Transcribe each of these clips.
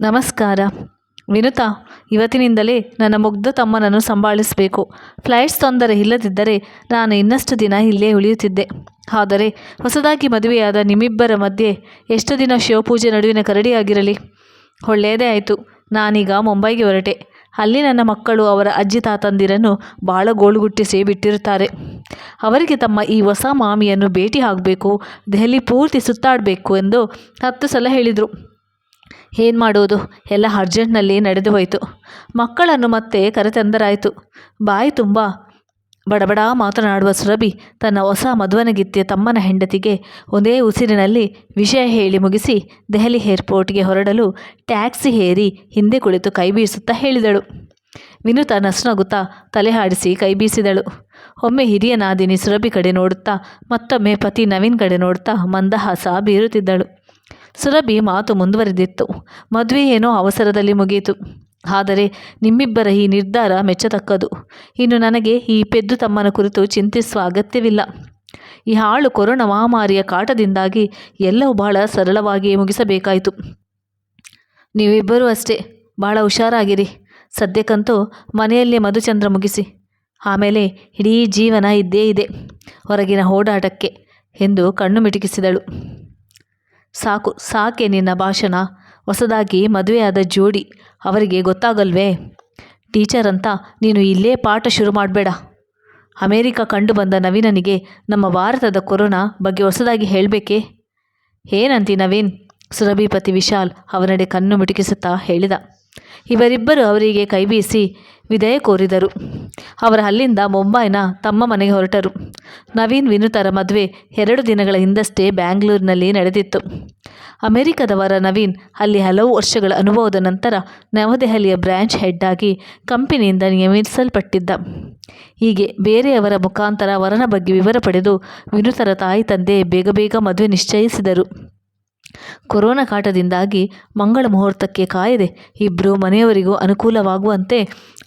ನಮಸ್ಕಾರ. ವಿನುತಾ, ಇವತ್ತಿನಿಂದಲೇ ನನ್ನ ಮುಗ್ಧ ತಮ್ಮನನ್ನು ಸಂಭಾಳಿಸಬೇಕು. ಫ್ಲೈಟ್ಸ್ ತೊಂದರೆ ಇಲ್ಲದಿದ್ದರೆ ನಾನು ಇನ್ನಷ್ಟು ದಿನ ಇಲ್ಲೇ ಉಳಿಯುತ್ತಿದ್ದೆ. ಆದರೆ ಹೊಸದಾಗಿ ಮದುವೆಯಾದ ನಿಮ್ಮಿಬ್ಬರ ಮಧ್ಯೆ ಎಷ್ಟು ದಿನ ಶಿವಪೂಜೆ ನಡುವಿನ ಕರಡಿಯಾಗಿರಲಿ? ಒಳ್ಳೆಯದೇ ಆಯಿತು. ನಾನೀಗ ಮುಂಬೈಗೆ ಹೊರಟೆ. ಅಲ್ಲಿ ನನ್ನ ಮಕ್ಕಳು ಅವರ ಅಜ್ಜಿ ತಾತಂದಿರನ್ನು ಭಾಳ ಗೋಳುಗುಟ್ಟಿಸಿ ಬಿಟ್ಟಿರುತ್ತಾರೆ ಅವರಿಗೆ ತಮ್ಮ ಈ ಹೊಸ ಮಾಮಿಯನ್ನು ಭೇಟಿ ಆಗಬೇಕು, ದೆಹಲಿ ಪೂರ್ತಿ ಸುತ್ತಾಡಬೇಕು ಎಂದು ಹತ್ತು ಸಲ ಹೇಳಿದರು. ಏನು ಮಾಡೋದು? ಎಲ್ಲ ಅರ್ಜೆಂಟ್ನಲ್ಲಿ ನಡೆದು ಹೋಯಿತು. ಮಕ್ಕಳನ್ನು ಮತ್ತೆ ಕರೆತಂದರಾಯಿತು. ಬಾಯಿ ತುಂಬ ಬಡಬಡ ಮಾತನಾಡುವ ಸುರಭಿ ತನ್ನ ಹೊಸ ಮದುವನಗಿತ್ತಿಯ ತಮ್ಮನ ಹೆಂಡತಿಗೆ ಒಂದೇ ಉಸಿರಿನಲ್ಲಿ ವಿಷಯ ಹೇಳಿ ಮುಗಿಸಿ ದೆಹಲಿ ಏರ್ಪೋರ್ಟ್ಗೆ ಹೊರಡಲು ಟ್ಯಾಕ್ಸಿ ಹೇರಿ ಹಿಂದೆ ಕುಳಿತು ಕೈ ಬೀಸುತ್ತಾ ಹೇಳಿದಳು. ವಿನುತ ನಸುನಗುತ್ತಾ ತಲೆ ಹಾಡಿಸಿ ಕೈ ಬೀಸಿದಳು. ಒಮ್ಮೆ ಹಿರಿಯ ನಾದಿನಿ ಸುರಭಿ ಕಡೆ ನೋಡುತ್ತಾ ಮತ್ತೊಮ್ಮೆ ಪತಿ ನವೀನ್ ಕಡೆ ನೋಡುತ್ತಾ ಮಂದಹಾಸ ಬೀರುತ್ತಿದ್ದಳು. ಸುರಭಿ ಮಾತು ಮುಂದುವರೆದಿತ್ತು. ಮದುವೆ ಏನೋ ಅವಸರದಲ್ಲಿ ಮುಗಿಯಿತು. ಆದರೆ ನಿಮ್ಮಿಬ್ಬರ ಈ ನಿರ್ಧಾರ ಮೆಚ್ಚತಕ್ಕದು. ಇನ್ನು ನನಗೆ ಈ ಪೆದ್ದು ತಮ್ಮನ ಕುರಿತು ಚಿಂತಿಸುವ ಅಗತ್ಯವಿಲ್ಲ. ಈ ಹಾಳು ಕೊರೋನಾ ಮಹಾಮಾರಿಯ ಕಾಟದಿಂದಾಗಿ ಎಲ್ಲವೂ ಬಹಳ ಸರಳವಾಗಿಯೇ ಮುಗಿಸಬೇಕಾಯಿತು. ನೀವಿಬ್ಬರೂ ಅಷ್ಟೇ. ಭಾಳ ಹುಷಾರಾಗಿರಿ. ಸದ್ಯಕ್ಕಂತೂ ಮನೆಯಲ್ಲೇ ಮಧುಚಂದ್ರ ಮುಗಿಸಿ. ಆಮೇಲೆ ಇಡೀ ಜೀವನ ಇದ್ದೇ ಇದೆ. ಹೊರಗಿನ ಓಡಾಟಕ್ಕೆ ಎಂದು ಕಣ್ಣು ಮಿಟುಕಿಸಿದಳು. ಸಾಕು, ಸಾಕೆ ನಿನ್ನ ಭಾಷಣ. ಹೊಸದಾಗಿ ಮದುವೆಯಾದ ಜೋಡಿ ಅವರಿಗೆ ಗೊತ್ತಾಗಲ್ವೇ? ಟೀಚರ್ ಅಂತ ನೀನು ಇಲ್ಲೇ ಪಾಠ ಶುರು ಮಾಡಬೇಡ. ಅಮೇರಿಕ ಕಂಡು ಬಂದ ನವೀನನಿಗೆ ನಮ್ಮ ಭಾರತದ ಕೊರೋನಾ ಬಗ್ಗೆ ಹೊಸದಾಗಿ ಹೇಳಬೇಕೇ? ಏನಂತಿ ನವೀನ್? ಸುರಭಿಪತಿ ವಿಶಾಲ್ ಅವನಡೆ ಕಣ್ಣು ಮಿಟುಕಿಸುತ್ತಾ ಹೇಳಿದ. ಇವರಿಬ್ಬರು ಅವರಿಗೆ ಕೈಬೀಸಿ ವಿದಯ ಕೋರಿದರು. ಅವರ ಅಲ್ಲಿಂದ ಮುಂಬೈನ ತಮ್ಮ ಮನೆಗೆ ಹೊರಟರು. ನವೀನ್ ವಿನುತರ ಮದುವೆ ಎರಡು ದಿನಗಳ ಹಿಂದಷ್ಟೇ ಬ್ಯಾಂಗ್ಳೂರಿನಲ್ಲಿ ನಡೆದಿತ್ತು. ಅಮೆರಿಕದವರ ನವೀನ್ ಅಲ್ಲಿ ಹಲವು ವರ್ಷಗಳ ಅನುಭವದ ನಂತರ ನವದೆಹಲಿಯ ಬ್ರ್ಯಾಂಚ್ ಹೆಡ್ ಆಗಿ ಕಂಪನಿಯಿಂದ ನಿಯಮಿಸಲ್ಪಟ್ಟಿದ್ದ ಹೀಗೆ ಬೇರೆಯವರ ಮುಖಾಂತರ ವರನ ಬಗ್ಗೆ ವಿವರ ಪಡೆದು ವಿನುತರ ತಾಯಿ ತಂದೆ ಬೇಗ ಬೇಗ ಮದುವೆ ನಿಶ್ಚಯಿಸಿದರು. ಕೊರೋನಾ ಕಾಟದಿಂದಾಗಿ ಮಂಗಳ ಮುಹೂರ್ತಕ್ಕೆ ಕಾಯದೆ ಇಬ್ಬರು ಮನೆಯವರಿಗೂ ಅನುಕೂಲವಾಗುವಂತೆ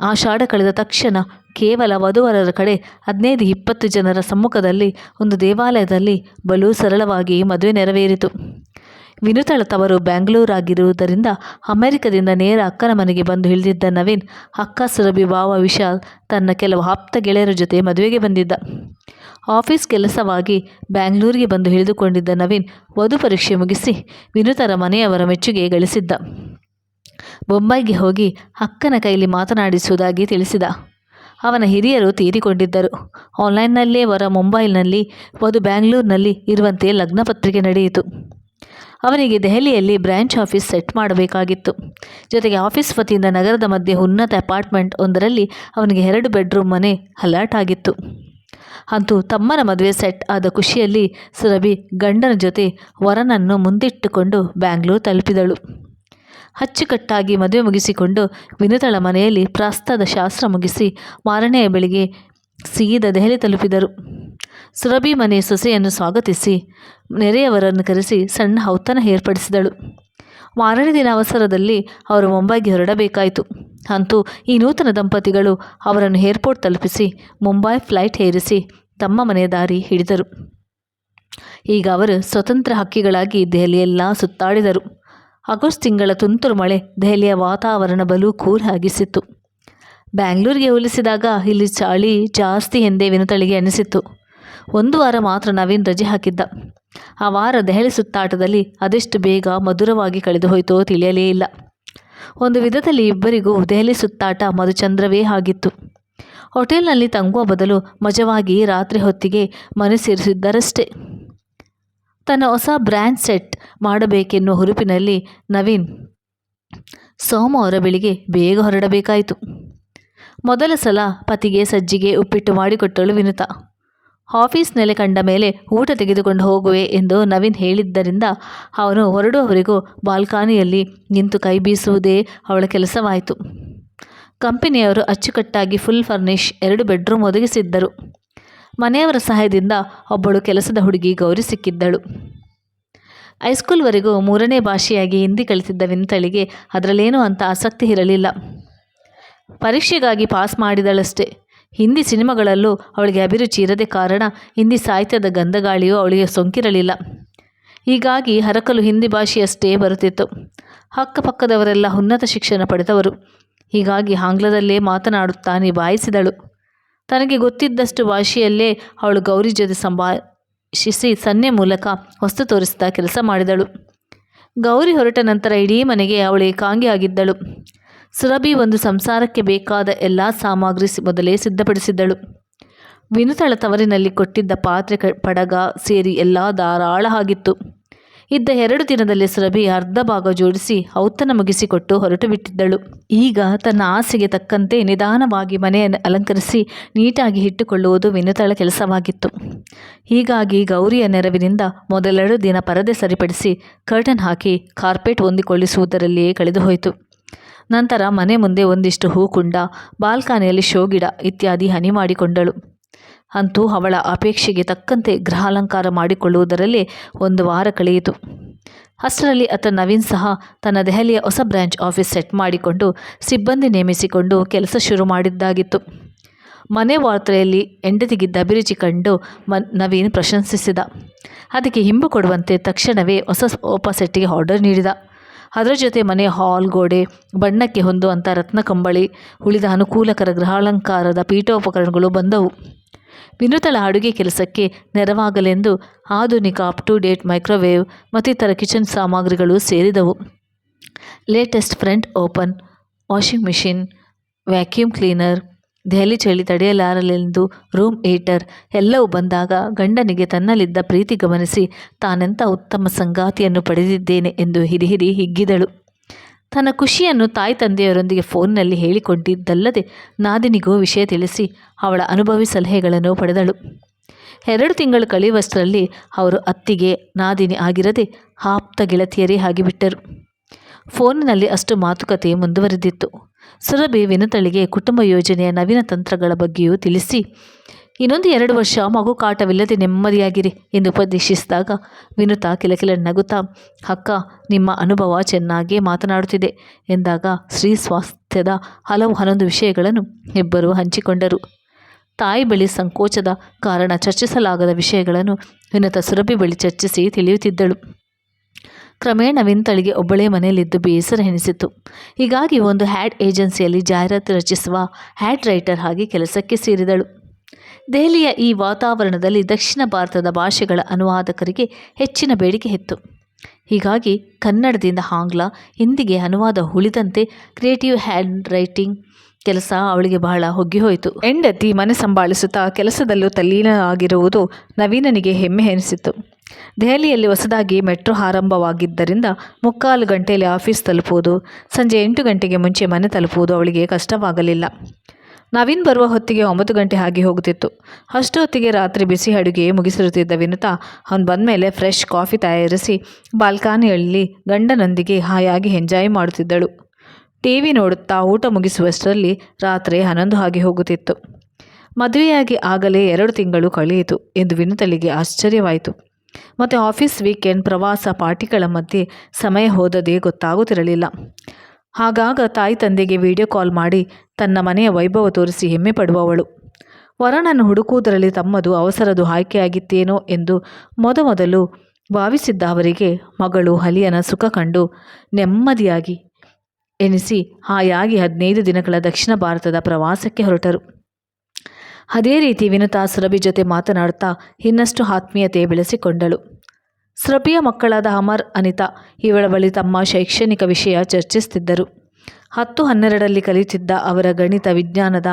ಆಷಾಢ ಕಳೆದ ತಕ್ಷಣ ಕೇವಲ ವಧುವರರ ಕಡೆ ಹದಿನೈದು, ಇಪ್ಪತ್ತು ಜನರ ಸಮ್ಮುಖದಲ್ಲಿ ಒಂದು ದೇವಾಲಯದಲ್ಲಿ ಬಲು ಸರಳವಾಗಿ ಮದುವೆ ನೆರವೇರಿತು. ವಿನುತಳ ತವರು ಬ್ಯಾಂಗ್ಳೂರಾಗಿರುವುದರಿಂದ ಅಮೆರಿಕದಿಂದ ನೇರ ಅಕ್ಕನ ಮನೆಗೆ ಬಂದು ಇಳಿದಿದ್ದ ನವೀನ್, ಅಕ್ಕ ಸುರಭಿ ಭಾವ ವಿಶಾಲ್ ತನ್ನ ಕೆಲವು ಆಪ್ತ ಗೆಳೆಯರ ಜೊತೆ ಮದುವೆಗೆ ಬಂದಿದ್ದ. ಆಫೀಸ್ ಕೆಲಸವಾಗಿ ಬ್ಯಾಂಗ್ಳೂರಿಗೆ ಬಂದು ಹಿಡಿದುಕೊಂಡಿದ್ದ ನವೀನ್ ವಧು ಪರೀಕ್ಷೆ ಮುಗಿಸಿ ವಿನುತರ ಮನೆಯವರ ಮೆಚ್ಚುಗೆ ಗಳಿಸಿದ್ದ. ಬೊಂಬೈಗೆ ಹೋಗಿ ಅಕ್ಕನ ಕೈಲಿ ಮಾತನಾಡಿಸುವುದಾಗಿ ತಿಳಿಸಿದ. ಅವನ ಹಿರಿಯರು ತೀರಿಕೊಂಡಿದ್ದರು. ಆನ್ಲೈನ್ನಲ್ಲೇ ವರ ಮುಂಬೈನಲ್ಲಿ ವಧು ಬ್ಯಾಂಗ್ಳೂರಿನಲ್ಲಿ ಇರುವಂತೆ ಲಗ್ನ ಪತ್ರಿಕೆ ನಡೆಯಿತು. ಅವನಿಗೆ ದೆಹಲಿಯಲ್ಲಿ ಬ್ರ್ಯಾಂಚ್ ಆಫೀಸ್ ಸೆಟ್ ಮಾಡಬೇಕಾಗಿತ್ತು. ಜೊತೆಗೆ ಆಫೀಸ್ ವತಿಯಿಂದ ನಗರದ ಮಧ್ಯೆ ಉನ್ನತ ಅಪಾರ್ಟ್ಮೆಂಟ್ ಒಂದರಲ್ಲಿ ಅವನಿಗೆ ಎರಡು ಬೆಡ್ರೂಮ್ ಮನೆ ಅಲರ್ಟ್ ಆಗಿತ್ತು. ಅಂತೂ ತಮ್ಮನ ಮದುವೆ ಸೆಟ್ ಆದ ಖುಷಿಯಲ್ಲಿ ಸುರಭಿ ಗಂಡನ ಜೊತೆ ವರನನ್ನು ಮುಂದಿಟ್ಟುಕೊಂಡು ಬ್ಯಾಂಗ್ಳೂರು ತಲುಪಿದಳು. ಅಚ್ಚುಕಟ್ಟಾಗಿ ಮದುವೆ ಮುಗಿಸಿಕೊಂಡು ವಿನುತಳ ಮನೆಯಲ್ಲಿ ಪ್ರಾಸ್ತಾದ ಶಾಸ್ತ್ರ ಮುಗಿಸಿ ಮಾರನೆಯ ಬೆಳಿಗ್ಗೆ ಸೀದ ದೆಹಲಿ ತಲುಪಿದರು. ಸುರಭಿ ಮನೆ ಸೊಸೆಯನ್ನು ಸ್ವಾಗತಿಸಿ ನೆರೆಯವರನ್ನು ಕರೆಸಿ ಸಣ್ಣ ಔತಣ ಏರ್ಪಡಿಸಿದಳು. ಮಾರನೇ ದಿನ ಅವಸರದಲ್ಲಿ ಅವರು ಮುಂಬೈಗೆ ಹೊರಡಬೇಕಾಯಿತು. ಅಂತೂ ಈ ನೂತನ ದಂಪತಿಗಳು ಅವರನ್ನು ಏರ್ಪೋರ್ಟ್ ತಲುಪಿಸಿ ಮುಂಬೈ ಫ್ಲೈಟ್ ಏರಿಸಿ ತಮ್ಮ ಮನೆಯ ದಾರಿ ಹಿಡಿದರು. ಈಗ ಅವರು ಸ್ವತಂತ್ರ ಹಕ್ಕಿಗಳಾಗಿ ದೆಹಲಿಯೆಲ್ಲ ಸುತ್ತಾಡಿದರು. ಆಗಸ್ಟ್ ತಿಂಗಳ ತುಂತುರು ಮಳೆ ದೆಹಲಿಯ ವಾತಾವರಣ ಬಲು ಕೂಲಾಗಿಸಿತ್ತು ಬ್ಯಾಂಗ್ಳೂರಿಗೆ ಹೋಲಿಸಿದಾಗ ಇಲ್ಲಿ ಚಳಿ ಜಾಸ್ತಿ ಎಂದೇ ವಿನತಳಿಗೆ ಅನಿಸಿತ್ತು. ಒಂದು ವಾರ ಮಾತ್ರ ನವೀನ್ ರಜೆ ಹಾಕಿದ್ದ. ಆ ವಾರ ದೆಹಲಿ ಸುತ್ತಾಟದಲ್ಲಿ ಅದೆಷ್ಟು ಬೇಗ ಮಧುರವಾಗಿ ಕಳೆದು ಹೋಯಿತೋ ತಿಳಿಯಲೇ ಇಲ್ಲ. ಒಂದು ವಿಧದಲ್ಲಿ ಇಬ್ಬರಿಗೂ ದೆಹಲಿ ಸುತ್ತಾಟ ಮಧುಚಂದ್ರವೇ ಆಗಿತ್ತು. ಹೋಟೆಲ್ನಲ್ಲಿ ತಂಗುವ ಬದಲು ಮಜವಾಗಿ ರಾತ್ರಿ ಹೊತ್ತಿಗೆ ಮನೆ ಸೇರಿಸಿದ್ದರಷ್ಟೇ ತನ್ನ ಹೊಸ ಬ್ರ್ಯಾಂಡ್ ಸೆಟ್ ಮಾಡಬೇಕೆನ್ನುವ ಹುರುಪಿನಲ್ಲಿ ನವೀನ್ ಸೋಮವಾರ ಬೆಳಿಗ್ಗೆ ಬೇಗ ಹೊರಡಬೇಕಾಯಿತು. ಮೊದಲ ಸಲ ಪತಿಗೆ ಸಜ್ಜಿಗೆ ಉಪ್ಪಿಟ್ಟು ಮಾಡಿಕೊಟ್ಟಳು ವಿನುತಾ. ಆಫೀಸ್ ನೆಲೆ ಕಂಡ ಮೇಲೆ ಊಟ ತೆಗೆದುಕೊಂಡು ಹೋಗುವೆ ಎಂದು ನವೀನ್ ಹೇಳಿದ್ದರಿಂದ ಅವನು ಹೊರಡುವವರೆಗೂ ಬಾಲ್ಕನಿಯಲ್ಲಿ ನಿಂತು ಕೈ ಬೀಸುವುದೇ ಅವಳ ಕೆಲಸವಾಯಿತು. ಕಂಪನಿಯವರು ಅಚ್ಚುಕಟ್ಟಾಗಿ ಫುಲ್ ಫರ್ನಿಶ್ ಎರಡು ಬೆಡ್ರೂಮ್ ಒದಗಿಸಿದ್ದರು. ಮನೆಯವರ ಸಹಾಯದಿಂದ ಒಬ್ಬಳು ಕೆಲಸದ ಹುಡುಗಿ ಗೌರಿ ಸಿಕ್ಕಿದ್ದಳು. ಹೈಸ್ಕೂಲ್ವರೆಗೂ ಮೂರನೇ ಭಾಷೆಯಾಗಿ ಹಿಂದಿ ಕಲಿತಿದ್ದ ವಿಂತಳಿಗೆ ಅದರಲ್ಲೇನೂ ಅಂತ ಆಸಕ್ತಿ ಇರಲಿಲ್ಲ. ಪರೀಕ್ಷೆಗಾಗಿ ಪಾಸ್ ಮಾಡಿದಳಷ್ಟೇ. ಹಿಂದಿ ಸಿನಿಮಾಗಳಲ್ಲೂ ಅವಳಿಗೆ ಅಭಿರುಚಿ ಇರದೇ ಕಾರಣ ಹಿಂದಿ ಸಾಹಿತ್ಯದ ಗಂಧಗಾಳಿಯು ಅವಳಿಗೆ ಸೋಂಕಿರಲಿಲ್ಲ. ಹೀಗಾಗಿ ಹರಕಲು ಹಿಂದಿ ಭಾಷೆಯಷ್ಟೇ ಬರುತ್ತಿತ್ತು. ಅಕ್ಕಪಕ್ಕದವರೆಲ್ಲ ಉನ್ನತ ಶಿಕ್ಷಣ ಪಡೆದವರು. ಹೀಗಾಗಿ ಆಂಗ್ಲದಲ್ಲೇ ಮಾತನಾಡುತ್ತಾ ನಿಭಾಯಿಸಿದಳು ತನಗೆ ಗೊತ್ತಿದ್ದಷ್ಟು ಭಾಷೆಯಲ್ಲೇ ಅವಳು ಗೌರಿ ಜೊತೆ ಸಂಭಾಷಿಸಿ ಸನ್ನೆ ಮೂಲಕ ವಸ್ತು ತೋರಿಸ್ತಾ ಕೆಲಸ ಮಾಡಿದಳು. ಗೌರಿ ಹೊರಟ ನಂತರ ಇಡೀ ಮನೆಗೆ ಅವಳು ಆಗಿದ್ದಳು ಸುರಭಿ ಒಂದು ಸಂಸಾರಕ್ಕೆ ಬೇಕಾದ ಎಲ್ಲ ಸಾಮಗ್ರಿ ಮೊದಲೇ ಸಿದ್ಧಪಡಿಸಿದ್ದಳು. ವಿನುತಳ ತವರಿನಲ್ಲಿ ಕೊಟ್ಟಿದ್ದ ಪಾತ್ರೆ ಪಡಗ ಸೇರಿ ಎಲ್ಲ ಧಾರಾಳ ಆಗಿತ್ತು. ಇದ್ದ ಎರಡು ದಿನದಲ್ಲಿ ಸುರಭಿ ಅರ್ಧ ಭಾಗ ಜೋಡಿಸಿ ಔತನ ಮುಗಿಸಿಕೊಟ್ಟು ಹೊರಟು ಬಿಟ್ಟಿದ್ದಳು. ಈಗ ತನ್ನ ಆಸೆಗೆ ತಕ್ಕಂತೆ ನಿಧಾನವಾಗಿ ಮನೆಯನ್ನು ಅಲಂಕರಿಸಿ ನೀಟಾಗಿ ಇಟ್ಟುಕೊಳ್ಳುವುದು ವಿನುತಳ ಕೆಲಸವಾಗಿತ್ತು. ಹೀಗಾಗಿ ಗೌರಿಯ ನೆರವಿನಿಂದ ಮೊದಲೆರಡು ದಿನ ಪರದೆ ಸರಿಪಡಿಸಿ ಕರ್ಟನ್ ಹಾಕಿ ಕಾರ್ಪೆಟ್ ಹೊಂದಿಕೊಳ್ಳಿಸುವುದರಲ್ಲಿಯೇ ಕಳೆದು ಹೋಯಿತು ನಂತರ ಮನೆ ಮುಂದೆ ಒಂದಿಷ್ಟು ಹೂಕುಂಡ ಬಾಲ್ಕನಿಯಲ್ಲಿ ಶೋಗಿಡ ಇತ್ಯಾದಿ ಹನಿ ಮಾಡಿಕೊಂಡಳು. ಅಂತೂ ಅವಳ ಅಪೇಕ್ಷೆಗೆ ತಕ್ಕಂತೆ ಗೃಹಾಲಂಕಾರ ಮಾಡಿಕೊಳ್ಳುವುದರಲ್ಲೇ ಒಂದು ವಾರ ಕಳೆಯಿತು. ಅಷ್ಟರಲ್ಲಿ ಅತ್ತ ನವೀನ್ ಸಹ ತನ್ನ ದೆಹಲಿಯ ಹೊಸ ಬ್ರಾಂಚ್ ಆಫೀಸ್ ಸೆಟ್ ಮಾಡಿಕೊಂಡು ಸಿಬ್ಬಂದಿ ನೇಮಿಸಿಕೊಂಡು ಕೆಲಸ ಶುರು ಮಾಡಿದ್ದಾಗಿತ್ತು. ಮನೆ ವಾರ್ತೆಯಲ್ಲಿ ಎಂಡತಿಗಿದ್ದ ಅಭಿರುಚಿ ಕಂಡು ಮ ನವೀನ್ ಪ್ರಶಂಸಿಸಿದ. ಅದಕ್ಕೆ ಹಿಂಬು ಕೊಡುವಂತೆ ತಕ್ಷಣವೇ ಹೊಸ ಸೋಫಾ ಸೆಟ್ಟಿಗೆ ಆರ್ಡರ್ ನೀಡಿದ. ಅದರ ಜೊತೆ ಮನೆ ಹಾಲ್, ಗೋಡೆ, ಬಣ್ಣಕ್ಕೆ ಹೊಂದುವಂಥ ರತ್ನ ಕಂಬಳಿ ಉಳಿದ ಅನುಕೂಲಕರ ಗೃಹಾಲಂಕಾರದ ಪೀಠೋಪಕರಣಗಳು ಬಂದವು. ವಿನೂತಳ ಅಡುಗೆ ಕೆಲಸಕ್ಕೆ ನೆರವಾಗಲೆಂದು ಆಧುನಿಕ ಅಪ್ ಟು ಡೇಟ್ ಮೈಕ್ರೋವೇವ್ ಮತ್ತಿತರ ಕಿಚನ್ ಸಾಮಗ್ರಿಗಳು ಸೇರಿದವು. Latest front open washing machine vacuum cleaner Delhi ಚಳಿ ತಡೆಯಲಾರಲೆಂದು ರೂಮ್ ಏಟರ್ ಎಲ್ಲವೂ ಬಂದಾಗ ಗಂಡನಿಗೆ ತನ್ನಲ್ಲಿದ್ದ ಪ್ರೀತಿ ಗಮನಿಸಿ, ತಾನೆಂಥ ಉತ್ತಮ ಸಂಗಾತಿಯನ್ನು ಪಡೆದಿದ್ದೇನೆ ಎಂದು ಹಿರಿಹಿರಿ ಹಿರಿ ಹಿಗ್ಗಿದಳು. ತನ್ನ ಖುಷಿಯನ್ನು ತಾಯಿ ತಂದೆಯರೊಂದಿಗೆ ಫೋನ್ನಲ್ಲಿ ಹೇಳಿಕೊಂಡಿದ್ದಲ್ಲದೆ ನಾದಿನಿಗೂ ವಿಷಯ ತಿಳಿಸಿ ಅವಳ ಅನುಭವಿ ಸಲಹೆಗಳನ್ನು ಪಡೆದಳು. ಎರಡು ತಿಂಗಳು ಕಳೆಯುವಷ್ಟರಲ್ಲಿ ಅವರು ಅತ್ತಿಗೆ ನಾದಿನಿ ಆಗಿರದೆ ಆಪ್ತ ಗೆಳತಿಯರೇ ಆಗಿಬಿಟ್ಟರು. ಫೋನಿನಲ್ಲಿ ಅಷ್ಟು ಮಾತುಕತೆ ಮುಂದುವರೆದಿತ್ತು. ಸುರಭಿ ವಿನುತಳಿಗೆ ಕುಟುಂಬ ಯೋಜನೆಯ ನವೀನ ತಂತ್ರಗಳ ಬಗ್ಗೆಯೂ ತಿಳಿಸಿ. ಇನ್ನೊಂದು ಎರಡು ವರ್ಷ ಮಗು ಕಾಟವಿಲ್ಲದೆ ನೆಮ್ಮದಿಯಾಗಿರಿ ಎಂದು ಉಪದೇಶಿಸಿದಾಗ ವಿನುತ ಕಿಲಕಿಲ ನಗುತ್ತಾ, ಅಕ್ಕ, ನಿಮ್ಮ ಅನುಭವ ಚೆನ್ನಾಗೇ ಮಾತನಾಡುತ್ತಿದೆ ಎಂದಾಗ ಶ್ರೀ ಸ್ವಾಸ್ಥ್ಯದ ಹಲವು ಹನ್ನೊಂದು ವಿಷಯಗಳನ್ನು ಇಬ್ಬರು ಹಂಚಿಕೊಂಡರು. ತಾಯಿ ಬಳಿ ಸಂಕೋಚದ ಕಾರಣ ಚರ್ಚಿಸಲಾಗದ ವಿಷಯಗಳನ್ನು ವಿನುತ ಸುರಭಿ ಬಳಿ ಚರ್ಚಿಸಿ ತಿಳಿಯುತ್ತಿದ್ದಳು. ಕ್ರಮೇಣ ವಿಂತಳಿಗೆ ಒಬ್ಬಳೇ ಮನೆಯಲ್ಲಿದ್ದು ಬೇಸರ ಎನಿಸಿತು. ಹೀಗಾಗಿ ಒಂದು ಹ್ಯಾಡ್ ಏಜೆನ್ಸಿಯಲ್ಲಿ ಜಾಹೀರಾತು ರಚಿಸುವ ಹ್ಯಾಡ್ ರೈಟರ್ ಆಗಿ ಕೆಲಸಕ್ಕೆ ಸೇರಿದಳು. ದೆಹಲಿಯ ಈ ವಾತಾವರಣದಲ್ಲಿ ದಕ್ಷಿಣ ಭಾರತದ ಭಾಷೆಗಳ ಅನುವಾದಕರಿಗೆ ಹೆಚ್ಚಿನ ಬೇಡಿಕೆ ಇತ್ತು. ಹೀಗಾಗಿ ಕನ್ನಡದಿಂದ ಆಂಗ್ಲ, ಹಿಂದಿಗೆ ಅನುವಾದ ಉಳಿದಂತೆ ಕ್ರಿಯೇಟಿವ್ ಹ್ಯಾಂಡ್ ರೈಟಿಂಗ್ ಕೆಲಸ ಅವಳಿಗೆ ಬಹಳ ಹೊಗ್ಗಿಹೋಯಿತು ಹೆಂಡತಿ ಮನೆ ಸಂಭಾಳಿಸುತ್ತಾ ಕೆಲಸದಲ್ಲೂ ತಲ್ಲೀನವಾಗಿರುವುದು ನವೀನನಿಗೆ ಹೆಮ್ಮೆ ಎನಿಸಿತು. ದೆಹಲಿಯಲ್ಲಿ ಹೊಸದಾಗಿ ಮೆಟ್ರೋ ಆರಂಭವಾಗಿದ್ದರಿಂದ ಮುಕ್ಕಾಲು ಗಂಟೆಯಲ್ಲಿ ಆಫೀಸ್ ತಲುಪುವುದು, ಸಂಜೆ ಎಂಟು ಗಂಟೆಗೆ ಮುಂಚೆ ಮನೆ ತಲುಪುವುದು ಅವಳಿಗೆ ಕಷ್ಟವಾಗಲಿಲ್ಲ. ನವೀನ್ ಬರುವ ಹೊತ್ತಿಗೆ ಒಂಬತ್ತು ಗಂಟೆ ಆಗಿ ಹೋಗುತ್ತಿತ್ತು. ಅಷ್ಟು ಹೊತ್ತಿಗೆ ರಾತ್ರಿ ಬಿಸಿ ಅಡುಗೆ ಮುಗಿಸಿರುತ್ತಿದ್ದ ವಿನುತಾ ಅವನು ಬಂದಮೇಲೆ ಫ್ರೆಶ್ ಕಾಫಿ ತಯಾರಿಸಿ ಬಾಲ್ಕಾನಿಯಲ್ಲಿ ಗಂಡನೊಂದಿಗೆ ಹಾಯಾಗಿ ಎಂಜಾಯ್ ಮಾಡುತ್ತಿದ್ದಳು. ಟಿ ವಿ ನೋಡುತ್ತಾ ಊಟ ಮುಗಿಸುವಷ್ಟರಲ್ಲಿ ರಾತ್ರಿ ಹನ್ನೊಂದು ಆಗಿ ಹೋಗುತ್ತಿತ್ತು. ಮದುವೆಯಾಗಿ ಆಗಲೇ ಎರಡು ತಿಂಗಳು ಕಳೆಯಿತು ಎಂದು ವಿನುತಳಿಗೆ ಆಶ್ಚರ್ಯವಾಯಿತು. ಮತ್ತು ಆಫೀಸ್ ವೀಕೆಂಡ್ ಪ್ರವಾಸ ಪಾರ್ಟಿಗಳ ಮಧ್ಯೆ ಸಮಯ ಹೋದದೇ ಗೊತ್ತಾಗುತ್ತಿರಲಿಲ್ಲ. ಹಾಗಾಗ ತಾಯಿ ತಂದೆಗೆ ವಿಡಿಯೋ ಕಾಲ್ ಮಾಡಿ ತನ್ನ ಮನೆಯ ವೈಭವ ತೋರಿಸಿ ಹೆಮ್ಮೆ ಪಡುವವಳು. ವರನನ್ನು ಹುಡುಕುವುದರಲ್ಲಿ ತಮ್ಮದು ಅವಸರದು ಆಯ್ಕೆಯಾಗಿತ್ತೇನೋ ಎಂದು ಮೊದಮೊದಲು ಭಾವಿಸಿದ್ದ ಅವರಿಗೆ ಮಗಳು ಹಲಿಯನ ಸುಖ ಕಂಡು ನೆಮ್ಮದಿಯಾಗಿ ಎನಿಸಿ ಹಾಯಾಗಿ ಹದಿನೈದು ದಿನಗಳ ದಕ್ಷಿಣ ಭಾರತದ ಪ್ರವಾಸಕ್ಕೆ ಹೊರಟರು. ಅದೇ ರೀತಿ ವಿನುತಾ ಸುರಭಿ ಜೊತೆ ಮಾತನಾಡುತ್ತಾ ಇನ್ನಷ್ಟು ಆತ್ಮೀಯತೆ ಬೆಳೆಸಿಕೊಂಡಳು. ಸುರಭಿಯ ಮಕ್ಕಳಾದ ಅಮರ್, ಅನಿತಾ ಇವಳ ಬಳಿ ತಮ್ಮ ಶೈಕ್ಷಣಿಕ ವಿಷಯ ಚರ್ಚಿಸುತ್ತಿದ್ದರು ಹತ್ತು ಹನ್ನೆರಡರಲ್ಲಿ ಕಲಿತಿದ್ದ ಅವರ ಗಣಿತ ವಿಜ್ಞಾನದ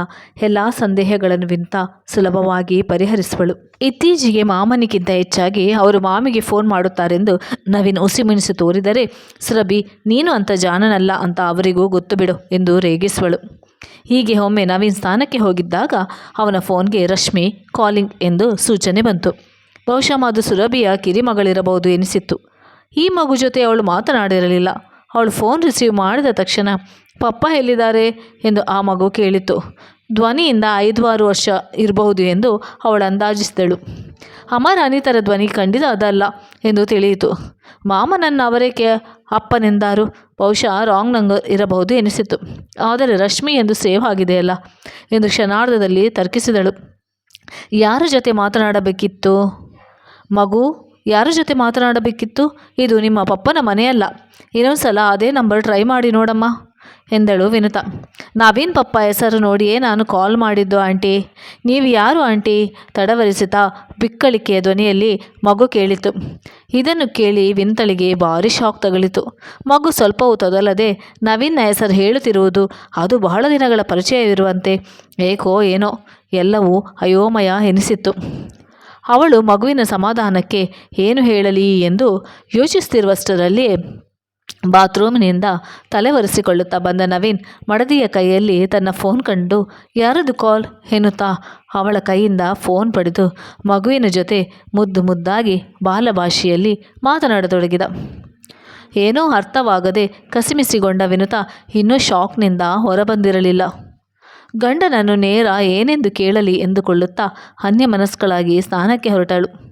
ಎಲ್ಲ ಸಂದೇಹಗಳನ್ನು ವಿಂತ ಸುಲಭವಾಗಿ ಪರಿಹರಿಸುವಳು. ಇತ್ತೀಚೆಗೆ ಮಾಮನಿಗಿಂತ ಹೆಚ್ಚಾಗಿ ಅವರು ಮಾಮಿಗೆ ಫೋನ್ ಮಾಡುತ್ತಾರೆಂದು ನವೀನ್ ಉಸಿಮಿನಿಸಿ ತೋರಿದರೆ, ಸುರಭಿ, ನೀನು ಅಂತ ಜಾನನಲ್ಲ ಅಂತ ಅವರಿಗೂ ಗೊತ್ತು ಬಿಡು ಎಂದು ರೇಗಿಸುವಳು. ಹೀಗೆ ಒಮ್ಮೆ ನವೀನ್ ಸ್ಥಾನಕ್ಕೆ ಹೋಗಿದ್ದಾಗ ಅವನ ಫೋನ್ಗೆ ರಶ್ಮಿ ಕಾಲಿಂಗ್ ಎಂದು ಸೂಚನೆ ಬಂತು. ಬಹುಶಃ ಅದು ಸುರಭಿಯ ಕಿರಿಮಗಳಿರಬಹುದು ಎನಿಸಿತ್ತು. ಈ ಮಗು ಜೊತೆ ಅವಳು ಮಾತನಾಡಿರಲಿಲ್ಲ. ಅವಳು ಫೋನ್ ರಿಸೀವ್ ಮಾಡಿದ ತಕ್ಷಣ ಪಪ್ಪ ಎಲ್ಲಿದ್ದಾರೆ? ಎಂದು ಆ ಮಗು ಕೇಳಿತು. ಧ್ವನಿಯಿಂದ ಐದು ಆರು ವರ್ಷ ಇರಬಹುದು ಎಂದು ಅವಳು ಅಂದಾಜಿಸಿದಳು. ಅಮರ್ ಅನಿತರ ಧ್ವನಿ ಖಂಡಿತ ಅದಲ್ಲ ಎಂದು ತಿಳಿಯಿತು. ಮಾಮನನ್ನು ನನ್ನ ಕೆ ಅಪ್ಪನೆಂದಾರು? ಬಹುಶಃ ರಾಂಗ್ ನಂಬರ್ ಇರಬಹುದು ಎನಿಸಿತು. ಆದರೆ ರಶ್ಮಿ ಎಂದು ಸೇವ್ ಆಗಿದೆಯಲ್ಲ ಎಂದು ಕ್ಷಣಾರ್ಧದಲ್ಲಿ ತರ್ಕಿಸಿದಳು. ಯಾರ ಜೊತೆ ಮಾತನಾಡಬೇಕಿತ್ತು? ಮಗು, ಯಾರ ಜೊತೆ ಮಾತನಾಡಬೇಕಿತ್ತು? ಇದು ನಿಮ್ಮ ಪಪ್ಪನ ಮನೆಯಲ್ಲ. ಇನ್ನೊಂದು ಸಲ ಅದೇ ನಂಬರ್ ಟ್ರೈ ಮಾಡಿ ನೋಡಮ್ಮ. ಎಂದಳು ವಿನುತಾ. ನವೀನ್ ಪಪ್ಪ ಹೆಸರು ನೋಡಿಯೇ ನಾನು ಕಾಲ್ ಮಾಡಿದ್ದು ಆಂಟಿ. ನೀವು ಯಾರು ಆಂಟಿ? ತಡವರಿಸುತ್ತಾ ಬಿಕ್ಕಳಿಕೆಯ ಧ್ವನಿಯಲ್ಲಿ ಮಗು ಕೇಳಿತು. ಇದನ್ನು ಕೇಳಿ ವಿನುತಳಿಗೆ ಭಾರಿ ಶಾಕ್ ತಗಲಿತು. ಮಗು ಸ್ವಲ್ಪವೂ ತೊದಲದೆ, ನವೀನ್ನ ಹೆಸರು ಹೇಳುತ್ತಿರುವುದು ಅದು ಬಹಳ ದಿನಗಳ ಪರಿಚಯವಿರುವಂತೆ. ಏಕೋ ಏನೋ, ಎಲ್ಲವೂ ಅಯೋಮಯ ಎನಿಸಿತ್ತು. ಅವಳು ಮಗುವಿನ ಸಮಾಧಾನಕ್ಕೆ ಏನು ಹೇಳಲಿ ಎಂದು ಯೋಚಿಸುತ್ತಿರುವಷ್ಟರಲ್ಲಿ ಬಾತ್ರೂಮಿನಿಂದ ತಲೆ ಒರೆಸಿಕೊಳ್ಳುತ್ತಾ ಬಂದ ನವೀನ್ ಮಡದಿಯ ಕೈಯಲ್ಲಿ ತನ್ನ ಫೋನ್ ಕಂಡು, ಯಾರದು ಕಾಲ್? ಎನ್ನುತ್ತಾ ಅವಳ ಕೈಯಿಂದ ಫೋನ್ ಪಡೆದು ಮಗುವಿನ ಜೊತೆ ಮುದ್ದು ಮುದ್ದಾಗಿ ಬಾಲಭಾಷೆಯಲ್ಲಿ ಮಾತನಾಡತೊಡಗಿದ. ಏನೋ ಅರ್ಥವಾಗದೆ ಕಸಿಮಿಸಿಗೊಂಡ ವಿನುತಾ ಇನ್ನೂ ಶಾಕ್ನಿಂದ ಹೊರಬಂದಿರಲಿಲ್ಲ. ಗಂಡನನ್ನು ನೇರ ಏನೆಂದು ಕೇಳಲಿ ಎಂದುಕೊಳ್ಳುತ್ತಾ ಅನ್ಯಮನಸ್ಕಳಾಗಿ ಸ್ನಾನಕ್ಕೆ ಹೊರಟಳು.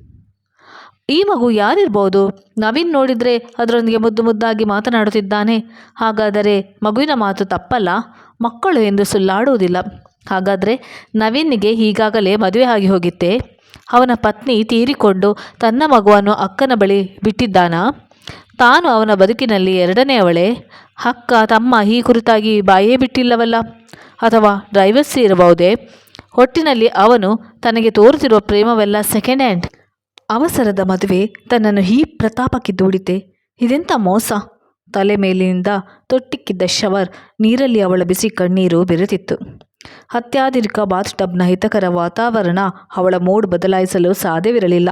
ಈ ಮಗು ಯಾರಿರ್ಬೋದು? ನವೀನ್ ನೋಡಿದರೆ ಅದರೊಂದಿಗೆ ಮುದ್ದು ಮುದ್ದಾಗಿ ಮಾತನಾಡುತ್ತಿದ್ದಾನೆ. ಹಾಗಾದರೆ ಮಗುವಿನ ಮಾತು ತಪ್ಪಲ್ಲ? ಮಕ್ಕಳು ಎಂದು ಸುಳ್ಳಾಡುವುದಿಲ್ಲ. ಹಾಗಾದರೆ ನವೀನ್ಗೆ ಈಗಾಗಲೇ ಮದುವೆ ಆಗಿ ಹೋಗಿತ್ತೆ ಅವನ ಪತ್ನಿ ತೀರಿಕೊಂಡು ತನ್ನ ಮಗುವನ್ನು ಅಕ್ಕನ ಬಳಿ ಬಿಟ್ಟಿದ್ದಾನಾ? ತಾನು ಅವನ ಬದುಕಿನಲ್ಲಿ ಎರಡನೇ ಅವಳೆ. ಅಕ್ಕ, ತಮ್ಮ ಈ ಕುರಿತಾಗಿ ಬಾಯೇ ಬಿಟ್ಟಿಲ್ಲವಲ್ಲ? ಅಥವಾ ಡ್ರೈವರ್ಸಿ ಇರಬಹುದೇ? ಒಟ್ಟಿನಲ್ಲಿ ಅವನು ತನಗೆ ತೋರುತ್ತಿರುವ ಪ್ರೇಮವೆಲ್ಲ ಸೆಕೆಂಡ್ ಹ್ಯಾಂಡ್ ಅವಸರದ ಮದುವೆ ತನ್ನನ್ನು ಈ ಪ್ರತಾಪಕ್ಕೆ ದೂಡಿತೆ. ಇದೆಂಥ ಮೋಸ? ತಲೆ ಮೇಲಿನಿಂದ ತೊಟ್ಟಿಕ್ಕಿದ್ದ ಶವರ್ ನೀರಲ್ಲಿ ಅವಳ ಬಿಸಿ ಕಣ್ಣೀರು ಬೆರೆತಿತ್ತು. ಅತ್ಯಾಧುನಿಕ ಬಾತ್ ಟಬ್ನ ಹಿತಕರ ವಾತಾವರಣ ಅವಳ ಮೂಡ್ ಬದಲಾಯಿಸಲು ಸಾಧ್ಯವಿರಲಿಲ್ಲ.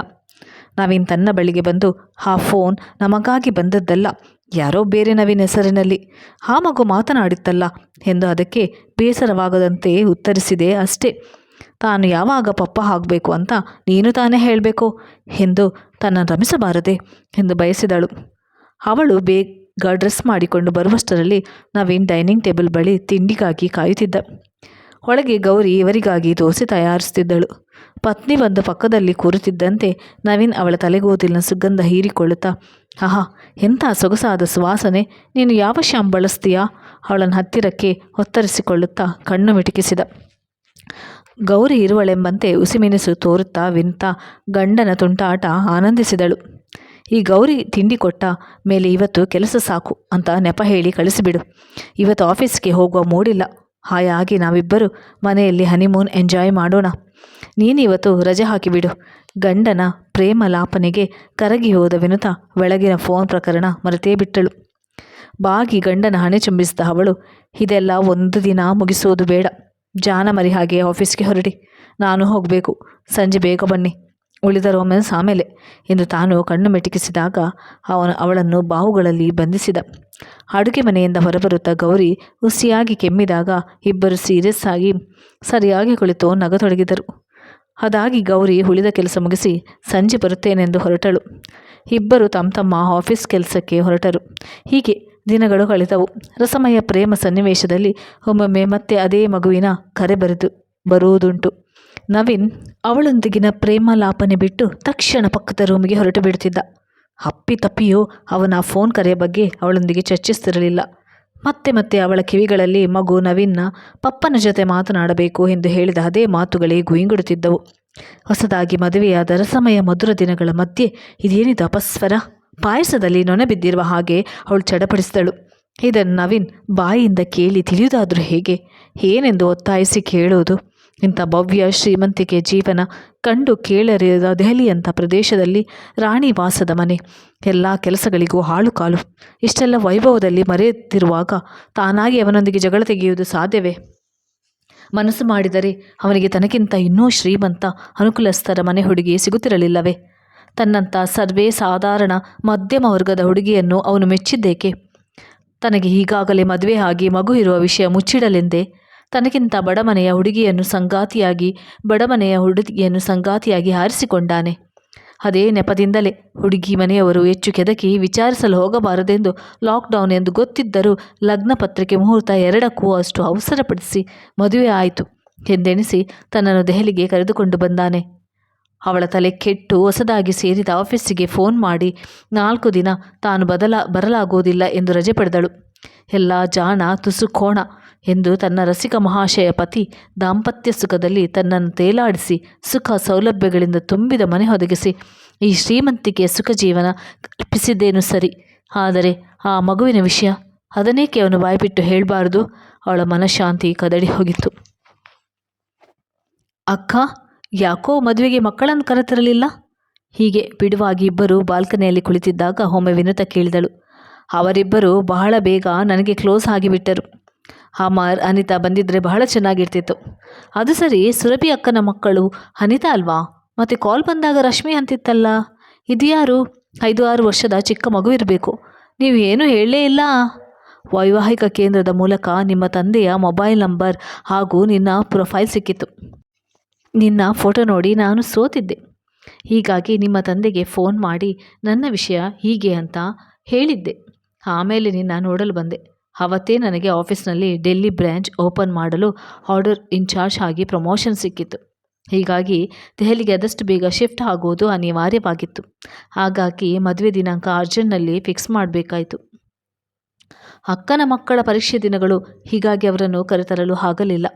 ನವೀನ್ ತನ್ನ ಬಳಿಗೆ ಬಂದು, ಆ ಫೋನ್ ನಮಗಾಗಿ ಬಂದದ್ದಲ್ಲ. ಯಾರೋ ಬೇರೆ ನವೀನ್ ಹೆಸರಿನಲ್ಲಿ. ಆ ಮಗು ಮಾತನಾಡಿತ್ತಲ್ಲ ಎಂದು ಅದಕ್ಕೆ ಬೇಸರವಾಗದಂತೆ ಉತ್ತರಿಸಿದೆ ಅಷ್ಟೇ. ತಾನು ಯಾವಾಗ ಪಪ್ಪ ಆಗಬೇಕು ಅಂತ ನೀನು ತಾನೇ ಹೇಳಬೇಕು. ಎಂದು ತನ್ನ ರಮಿಸಬಾರದೆ ಎಂದು ಬಯಸಿದಳು. ಅವಳು ಬೇಗ ಡ್ರೆಸ್ ಮಾಡಿಕೊಂಡು ಬರುವಷ್ಟರಲ್ಲಿ ನವೀನ್ ಡೈನಿಂಗ್ ಟೇಬಲ್ ಬಳಿ ತಿಂಡಿಗಾಗಿ ಕಾಯುತ್ತಿದ್ದ. ಒಳಗೆ ಗೌರಿ ಇವರಿಗಾಗಿ ದೋಸೆ ತಯಾರಿಸುತ್ತಿದ್ದಳು. ಪತ್ನಿ ಬಂದು ಪಕ್ಕದಲ್ಲಿ ಕೂರುತ್ತಿದ್ದಂತೆ ನವೀನ್ ಅವಳ ತಲೆಗೋದಿಲ್ಲ ಸುಗಂಧ ಹೀರಿಕೊಳ್ಳುತ್ತಾ, ಆಹಾ, ಎಂಥ ಸೊಗಸಾದ ಸುವಾಸನೆ. ನೀನು ಯಾವ ಶ್ಯಾಮ್ ಬಳಸ್ತೀಯಾ? ಅವಳನ್ನು ಹತ್ತಿರಕ್ಕೆ ಒತ್ತರಿಸಿಕೊಳ್ಳುತ್ತಾ ಕಣ್ಣು ಮಿಟುಕಿಸಿದ. ಗೌರಿ ಇರುವಳೆಂಬಂತೆ ಉಸಿಮಿನಿಸು ತೋರುತ್ತಾ ವಿಂತ ಗಂಡನ ತುಂಟಾಟ ಆನಂದಿಸಿದಳು. ಈ ಗೌರಿ ತಿಂಡಿ ಕೊಟ್ಟ ಮೇಲೆ ಇವತ್ತು ಕೆಲಸ ಸಾಕು ಅಂತ ನೆಪ ಹೇಳಿ ಕಳಿಸಿಬಿಡು. ಇವತ್ತು ಆಫೀಸ್ಗೆ ಹೋಗುವ ಮೂಡಿಲ್ಲ. ಹಾಯಾಗಿ ನಾವಿಬ್ಬರು ಮನೆಯಲ್ಲಿ ಹನಿಮೂನ್ ಎಂಜಾಯ್ ಮಾಡೋಣ. ನೀನಿವತ್ತು ರಜೆ ಹಾಕಿಬಿಡು. ಗಂಡನ ಪ್ರೇಮ ಲಾಪನೆಗೆ ಕರಗಿ ಹೋದ ವಿನುತ ಬೆಳಗಿನ ಫೋನ್ ಪ್ರಕರಣ ಮರೆತೇ ಬಿಟ್ಟಳು. ಬಾಗಿ ಗಂಡನ ಹಣೆ ಚುಂಬಿಸಿದ ಅವಳು, ಇದೆಲ್ಲ ಒಂದು ದಿನ ಮುಗಿಸೋದು ಬೇಡ. ಜಾನ ಮರಿ ಹಾಗೆ ಆಫೀಸ್ಗೆ ಹೊರಡಿ. ನಾನು ಹೋಗಬೇಕು. ಸಂಜೆ ಬೇಗ ಬನ್ನಿ. ಉಳಿದ ರೋಮ್ಯಾನ್ಸ್ ಆಮೇಲೆ. ಎಂದು ತಾನು ಕಣ್ಣು ಮಿಟುಕಿಸಿದಾಗ ಅವನು ಅವಳನ್ನು ಬಾಹುಗಳಲ್ಲಿ ಬಂಧಿಸಿದ. ಅಡುಗೆ ಮನೆಯಿಂದ ಹೊರಬರುತ್ತಾ ಗೌರಿ ಹುಸಿಯಾಗಿ ಕೆಮ್ಮಿದಾಗ ಇಬ್ಬರು ಸೀರಿಯಸ್ ಆಗಿ ಸರಿಯಾಗಿ ಕುಳಿತು ನಗತೊಡಗಿದರು. ಅದಾಗಿ ಗೌರಿ ಉಳಿದ ಕೆಲಸ ಮುಗಿಸಿ ಸಂಜೆ ಬರುತ್ತೇನೆಂದು ಹೊರಟಳು. ಇಬ್ಬರು ತಮ್ಮ ತಮ್ಮ ಆಫೀಸ್ ಕೆಲಸಕ್ಕೆ ಹೊರಟರು. ಹೀಗೆ ದಿನಗಳು ಕಳೆದವು. ರಸಮಯ ಪ್ರೇಮ ಸನ್ನಿವೇಶದಲ್ಲಿ ಒಮ್ಮೊಮ್ಮೆ ಮತ್ತೆ ಅದೇ ಮಗುವಿನ ಕರೆ ಬರೆದು ಬರುವುದುಂಟು. ನವೀನ್ ಅವಳೊಂದಿಗಿನ ಪ್ರೇಮಲಾಪನೆ ಬಿಟ್ಟು ತಕ್ಷಣ ಪಕ್ಕದ ರೂಮಿಗೆ ಹೊರಟು ಬಿಡುತ್ತಿದ್ದ. ಅಪ್ಪಿ ತಪ್ಪಿಯೂ ಅವನ ಫೋನ್ ಕರೆಯ ಬಗ್ಗೆ ಅವಳೊಂದಿಗೆ ಚರ್ಚಿಸ್ತಿರಲಿಲ್ಲ. ಮತ್ತೆ ಮತ್ತೆ ಅವಳ ಕಿವಿಗಳಲ್ಲಿ ಮಗು ನವೀನ್ನ ಪಪ್ಪನ ಜೊತೆ ಮಾತನಾಡಬೇಕು ಎಂದು ಹೇಳಿದ ಅದೇ ಮಾತುಗಳೇ ಗುಯಿಂಗುಡುತ್ತಿದ್ದವು ಹೊಸದಾಗಿ ಮದುವೆಯಾದ ರಸಮಯ ಮಧುರ ದಿನಗಳ ಮಧ್ಯೆ ಇದೇನಿದು ಅಪಸ್ವರ? ಪಾಯಸದಲ್ಲಿ ನೊನೆ ಬಿದ್ದಿರುವ ಹಾಗೆ ಅವಳು ಚಡಪಡಿಸಿದಳು. ಇದನ್ನು ನವೀನ್ ಬಾಯಿಯಿಂದ ಕೇಳಿ ತಿಳಿಯುವುದಾದರೂ ಹೇಗೆ? ಏನೆಂದು ಒತ್ತಾಯಿಸಿ ಕೇಳುವುದು? ಇಂಥ ಭವ್ಯ ಶ್ರೀಮಂತಿಕೆ ಜೀವನ ಕಂಡು ಕೇಳರಿದ ದೆಹಲಿಯಂಥ ಪ್ರದೇಶದಲ್ಲಿ ರಾಣಿ ವಾಸದ ಮನೆ. ಎಲ್ಲ ಕೆಲಸಗಳಿಗೂ ಹಾಳು ಕಾಲು. ಇಷ್ಟೆಲ್ಲ ವೈಭವದಲ್ಲಿ ಮರೆಯುತ್ತಿರುವಾಗ ತಾನಾಗಿ ಅವನೊಂದಿಗೆ ಜಗಳ ತೆಗೆಯುವುದು ಸಾಧ್ಯವೇ? ಮನಸ್ಸು ಮಾಡಿದರೆ ಅವನಿಗೆ ತನಗಿಂತ ಇನ್ನೂ ಶ್ರೀಮಂತ ಅನುಕೂಲಸ್ಥರ ಮನೆ ಹುಡುಗಿ ಸಿಗುತ್ತಿರಲಿಲ್ಲವೇ? ತನ್ನಂಥ ಸರ್ವೇ ಸಾಧಾರಣ ಮಧ್ಯಮ ವರ್ಗದ ಹುಡುಗಿಯನ್ನು ಅವನು ಮೆಚ್ಚಿದ್ದೇಕೆ? ತನಗೆ ಈಗಾಗಲೇ ಮದುವೆ ಆಗಿ ಮಗು ಇರುವ ವಿಷಯ ಮುಚ್ಚಿಡಲೆಂದೇ? ತನಗಿಂತ ಬಡಮನೆಯ ಹುಡುಗಿಯನ್ನು ಸಂಗಾತಿಯಾಗಿ, ಬಡಮನೆಯ ಹುಡುಗಿಯನ್ನು ಸಂಗಾತಿಯಾಗಿ ಆರಿಸಿಕೊಂಡಾನೆ. ಅದೇ ನೆಪದಿಂದಲೇ ಹುಡುಗಿ ಮನೆಯವರು ಹೆಚ್ಚು ಕೆದಕಿ ವಿಚಾರಿಸಲು ಹೋಗಬಾರದೆಂದು ಲಾಕ್ಡೌನ್ ಎಂದು ಗೊತ್ತಿದ್ದರೂ ಲಗ್ನ ಪತ್ರಿಕೆ ಮುಹೂರ್ತ ಎರಡಕ್ಕೂ ಅಷ್ಟು ಅವಸರಪಡಿಸಿ ಮದುವೆ ಆಯಿತು ಎಂದೆಣಿಸಿ ತನ್ನನ್ನು ದೆಹಲಿಗೆ ಕರೆದುಕೊಂಡು ಬಂದಾನೆ. ಅವಳ ತಲೆ ಕೆಟ್ಟು ಹೊಸದಾಗಿ ಸೇರಿದ ಆಫೀಸಿಗೆ ಫೋನ್ ಮಾಡಿ, ನಾಲ್ಕು ದಿನ ತಾನು ಬದಲ ಬರಲಾಗುವುದಿಲ್ಲ ಎಂದು ರಜೆ ಪಡೆದಳು. ಎಲ್ಲ ಜಾಣ ತುಸು ಕೋಣ ಎಂದು ತನ್ನ ರಸಿಕ ಮಹಾಶಯ ಪತಿ ದಾಂಪತ್ಯ ಸುಖದಲ್ಲಿ ತನ್ನನ್ನು ತೇಲಾಡಿಸಿ, ಸುಖ ಸೌಲಭ್ಯಗಳಿಂದ ತುಂಬಿದ ಮನೆ ಒದಗಿಸಿ, ಈ ಶ್ರೀಮಂತಿಕೆಯ ಸುಖ ಜೀವನ ಕಲ್ಪಿಸಿದ್ದೇನು ಸರಿ? ಆದರೆ ಆ ಮಗುವಿನ ವಿಷಯ ಅದನ್ನೇಕೆ ಅವನು ಬಾಯ್ಬಿಟ್ಟು ಹೇಳಬಾರದು? ಅವಳ ಮನಃಶಾಂತಿ ಕದಡಿ ಹೋಗಿತ್ತು. ಅಕ್ಕ ಯಾಕೋ ಮದುವೆಗೆ ಮಕ್ಕಳನ್ನು ಕರೆತರಲಿಲ್ಲ? ಹೀಗೆ ಬಿಡುವಾಗಿ ಇಬ್ಬರು ಬಾಲ್ಕನಿಯಲ್ಲಿ ಕುಳಿತಿದ್ದಾಗ ಒಮ್ಮೆ ವಿನುತ ಕೇಳಿದಳು. ಅವರಿಬ್ಬರು ಬಹಳ ಬೇಗ ನನಗೆ ಕ್ಲೋಸ್ ಆಗಿಬಿಟ್ಟರು. ಅಮರ್, ಅನಿತಾ ಬಂದಿದ್ದರೆ ಬಹಳ ಚೆನ್ನಾಗಿರ್ತಿತ್ತು. ಅದು ಸರಿ, ಸುರಭಿ ಅಕ್ಕನ ಮಕ್ಕಳು ಅನಿತಾ ಅಲ್ವಾ? ಮತ್ತು ಕಾಲ್ ಬಂದಾಗ ರಶ್ಮಿ ಅಂತಿತ್ತಲ್ಲ? ಇದ್ಯಾರು? ಐದು ಆರು ವರ್ಷದ ಚಿಕ್ಕ ಮಗು ಇರಬೇಕು ನೀವು ಏನು ಹೇಳಲೇ ಇಲ್ಲ? ವೈವಾಹಿಕ ಕೇಂದ್ರದ ಮೂಲಕ ನಿಮ್ಮ ತಂದೆಯ ಮೊಬೈಲ್ ನಂಬರ್ ಹಾಗೂ ನಿನ್ನ ಪ್ರೊಫೈಲ್ ಸಿಕ್ಕಿತು ನಿನ್ನ ಫೋಟೋ ನೋಡಿ ನಾನು ಸೋತಿದ್ದೆ. ಹೀಗಾಗಿ ನಿಮ್ಮ ತಂದೆಗೆ ಫೋನ್ ಮಾಡಿ ನನ್ನ ವಿಷಯ ಹೀಗೆ ಅಂತ ಹೇಳಿದ್ದೆ. ಆಮೇಲೆ ನಿನ್ನ ನೋಡಲು ಬಂದೆ. ಅವತ್ತೇ ನನಗೆ ಆಫೀಸ್ನಲ್ಲಿ ಡೆಲ್ಲಿ ಬ್ರ್ಯಾಂಚ್ ಓಪನ್ ಮಾಡಲು ಆರ್ಡರ್ ಇನ್ಚಾರ್ಜ್ ಆಗಿ ಪ್ರಮೋಷನ್ ಸಿಕ್ಕಿತ್ತು. ಹೀಗಾಗಿ ದೆಹಲಿಗೆ ಆದಷ್ಟು ಬೇಗ ಶಿಫ್ಟ್ ಆಗುವುದು ಅನಿವಾರ್ಯವಾಗಿತ್ತು. ಹಾಗಾಗಿ ಮದುವೆ ದಿನಾಂಕ ಅರ್ಜೆಂಟ್ನಲ್ಲಿ ಫಿಕ್ಸ್ ಮಾಡಬೇಕಾಯಿತು. ಅಕ್ಕನ ಮಕ್ಕಳ ಪರೀಕ್ಷೆ ದಿನಗಳು ಹೀಗಾಗಿ ಅವರನ್ನು ಕರೆತರಲು ಆಗಲಿಲ್ಲ.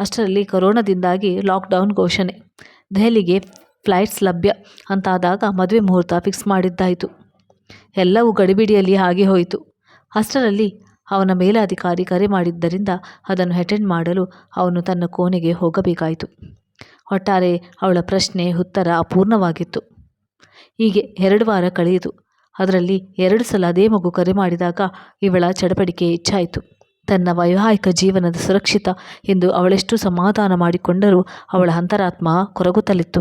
ಅಷ್ಟರಲ್ಲಿ ಕೊರೋನಾದಿಂದಾಗಿ ಲಾಕ್ಡೌನ್ ಘೋಷಣೆ. ದೆಹಲಿಗೆ ಫ್ಲೈಟ್ಸ್ ಲಭ್ಯ ಅಂತಾದಾಗ ಮದುವೆ ಮುಹೂರ್ತ ಫಿಕ್ಸ್ ಮಾಡಿದ್ದಾಯಿತು. ಎಲ್ಲವೂ ಗಡಿಬಿಡಿಯಲ್ಲಿ ಹಾಗೆ ಹೋಯಿತು. ಅಷ್ಟರಲ್ಲಿ ಅವನ ಮೇಲಾಧಿಕಾರಿ ಕರೆ ಮಾಡಿದ್ದರಿಂದ ಅದನ್ನು ಅಟೆಂಡ್ ಮಾಡಲು ಅವನು ತನ್ನ ಕೋಣೆಗೆ ಹೋಗಬೇಕಾಯಿತು. ಒಟ್ಟಾರೆ ಅವಳ ಪ್ರಶ್ನೆ ಉತ್ತರ ಅಪೂರ್ಣವಾಗಿತ್ತು. ಹೀಗೆ ಎರಡು ವಾರ ಕಳೆಯಿತು. ಅದರಲ್ಲಿ ಎರಡು ಸಲ ಅದೇ ಮಗು ಕರೆ ಮಾಡಿದಾಗ ಇವಳ ಚಡಪಡಿಕೆ ಹೆಚ್ಚಾಯಿತು. ತನ್ನ ವೈವಾಹಿಕ ಜೀವನದ ಸುರಕ್ಷಿತ ಎಂದು ಅವಳೆಷ್ಟು ಸಮಾಧಾನ ಮಾಡಿಕೊಂಡರೂ ಅವಳ ಅಂತರಾತ್ಮ ಕೊರಗುತ್ತಲಿತ್ತು.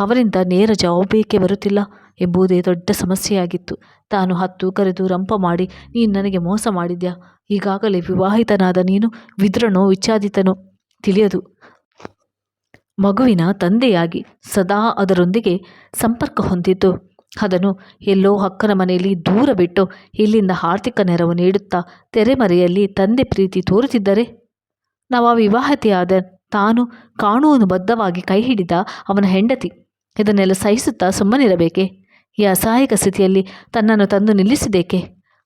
ಅವರಿಂದ ನೇರ ಜವಾಬೇಕೆ ಬರುತ್ತಿಲ್ಲ ಎಂಬುದೇ ದೊಡ್ಡ ಸಮಸ್ಯೆಯಾಗಿತ್ತು. ತಾನು ಹತ್ತು ಕರೆದು ರಂಪ ಮಾಡಿ, ನೀನು ನನಗೆ ಮೋಸ ಮಾಡಿದ್ಯಾ? ಈಗಾಗಲೇ ವಿವಾಹಿತನಾದ ನೀನು ವಿದ್ರನೋ ವಿಚ್ಛಾದಿತನೋ? ತಿಳಿಯದು. ಮಗುವಿನ ತಂದೆಯಾಗಿ ಸದಾ ಅದರೊಂದಿಗೆ ಸಂಪರ್ಕ ಹೊಂದಿದ್ದು ಅದನ್ನು ಎಲ್ಲೋ ಅಕ್ಕನ ಮನೆಯಲ್ಲಿ ದೂರ ಬಿಟ್ಟು ಇಲ್ಲಿಂದ ಆರ್ಥಿಕ ನೆರವು ನೀಡುತ್ತಾ ತೆರೆಮರೆಯಲ್ಲಿ ತಂದೆ ಪ್ರೀತಿ ತೋರುತ್ತಿದ್ದರೆ? ನವ ವಿವಾಹತೆಯಾದ ತಾನು ಕಾನೂನುಬದ್ಧವಾಗಿ ಕೈ ಹಿಡಿದ ಅವನ ಹೆಂಡತಿ ಇದನ್ನೆಲ್ಲ ಸಹಿಸುತ್ತಾ ಸುಮ್ಮನಿರಬೇಕೆ? ಈ ಅಸಹಾಯಕ ಸ್ಥಿತಿಯಲ್ಲಿ ತನ್ನನ್ನು ತಂದು ನಿಲ್ಲಿಸಿದೇಕೆ?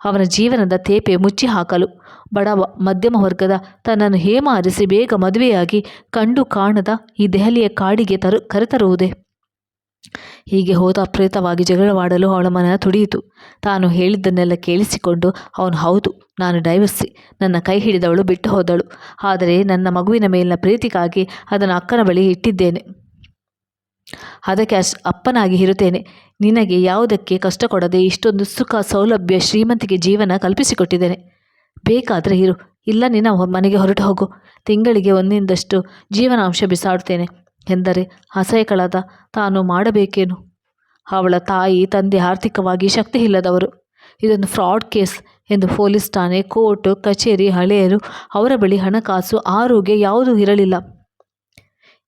ಅವನ ಜೀವನದ ತೇಪೆ ಮುಚ್ಚಿ ಹಾಕಲು ಬಡವ ಮಧ್ಯಮ ವರ್ಗದ ತನ್ನನ್ನು ಹೇಮಾರಿಸಿ ಬೇಗ ಮದುವೆಯಾಗಿ ಕಂಡು ಕಾಣದ ಈ ದೆಹಲಿಯ ಕಾಡಿಗೆ ತರು ಕರೆತರುವುದೇ? ಹೀಗೆ ಹೋದ ಅಪ್ರೇತವಾಗಿ ಜಗಳವಾಡಲು ಅವಳ ಮನ ತುಡಿಯಿತು. ತಾನು ಹೇಳಿದ್ದನ್ನೆಲ್ಲ ಕೇಳಿಸಿಕೊಂಡು, ಅವನು ಹೌದು, ನಾನು ಡೈವರ್ಸಿ ನನ್ನ ಕೈ ಹಿಡಿದವಳು ಬಿಟ್ಟು ಹೋದಳು. ಆದರೆ ನನ್ನ ಮಗುವಿನ ಮೇಲಿನ ಪ್ರೀತಿಗಾಗಿ ಅದನ್ನು ಅಕ್ಕನ ಬಳಿ ಇಟ್ಟಿದ್ದೇನೆ. ಅದಕ್ಕೆ ಅಪ್ಪನಾಗಿ ಇರುತ್ತೇನೆ. ನಿನಗೆ ಯಾವುದಕ್ಕೆ ಕಷ್ಟ ಕೊಡದೆ ಇಷ್ಟೊಂದು ಸುಖ, ಸೌಲಭ್ಯ ಶ್ರೀಮಂತಿಗೆ ಜೀವನ ಕಲ್ಪಿಸಿಕೊಟ್ಟಿದ್ದೇನೆ. ಬೇಕಾದರೆ ಇರು. ಇಲ್ಲ, ನಿನ್ನ ಮನೆಗೆ ಹೊರಟು ಹೋಗು. ತಿಂಗಳಿಗೆ ಒಂದಿಂದಷ್ಟು ಜೀವನಾಂಶ ಬಿಸಾಡುತ್ತೇನೆ. ಎಂದರೆ ಅಸಹ್ಯಗಳಾದ ತಾನು ಮಾಡಬೇಕೇನು? ಅವಳ ತಾಯಿ, ತಂದೆ ಆರ್ಥಿಕವಾಗಿ ಶಕ್ತಿ ಇಲ್ಲದವರು ಇದೊಂದು ಫ್ರಾಡ್ ಕೇಸ್ ಎಂದು ಪೊಲೀಸ್ ಠಾಣೆ, ಕೋರ್ಟ್, ಕಚೇರಿ, ಹಳೆಯರು ಅವರ ಬಳಿ ಹಣಕಾಸು, ಆರೋಗ್ಯ ಯಾವುದೂ ಇರಲಿಲ್ಲ.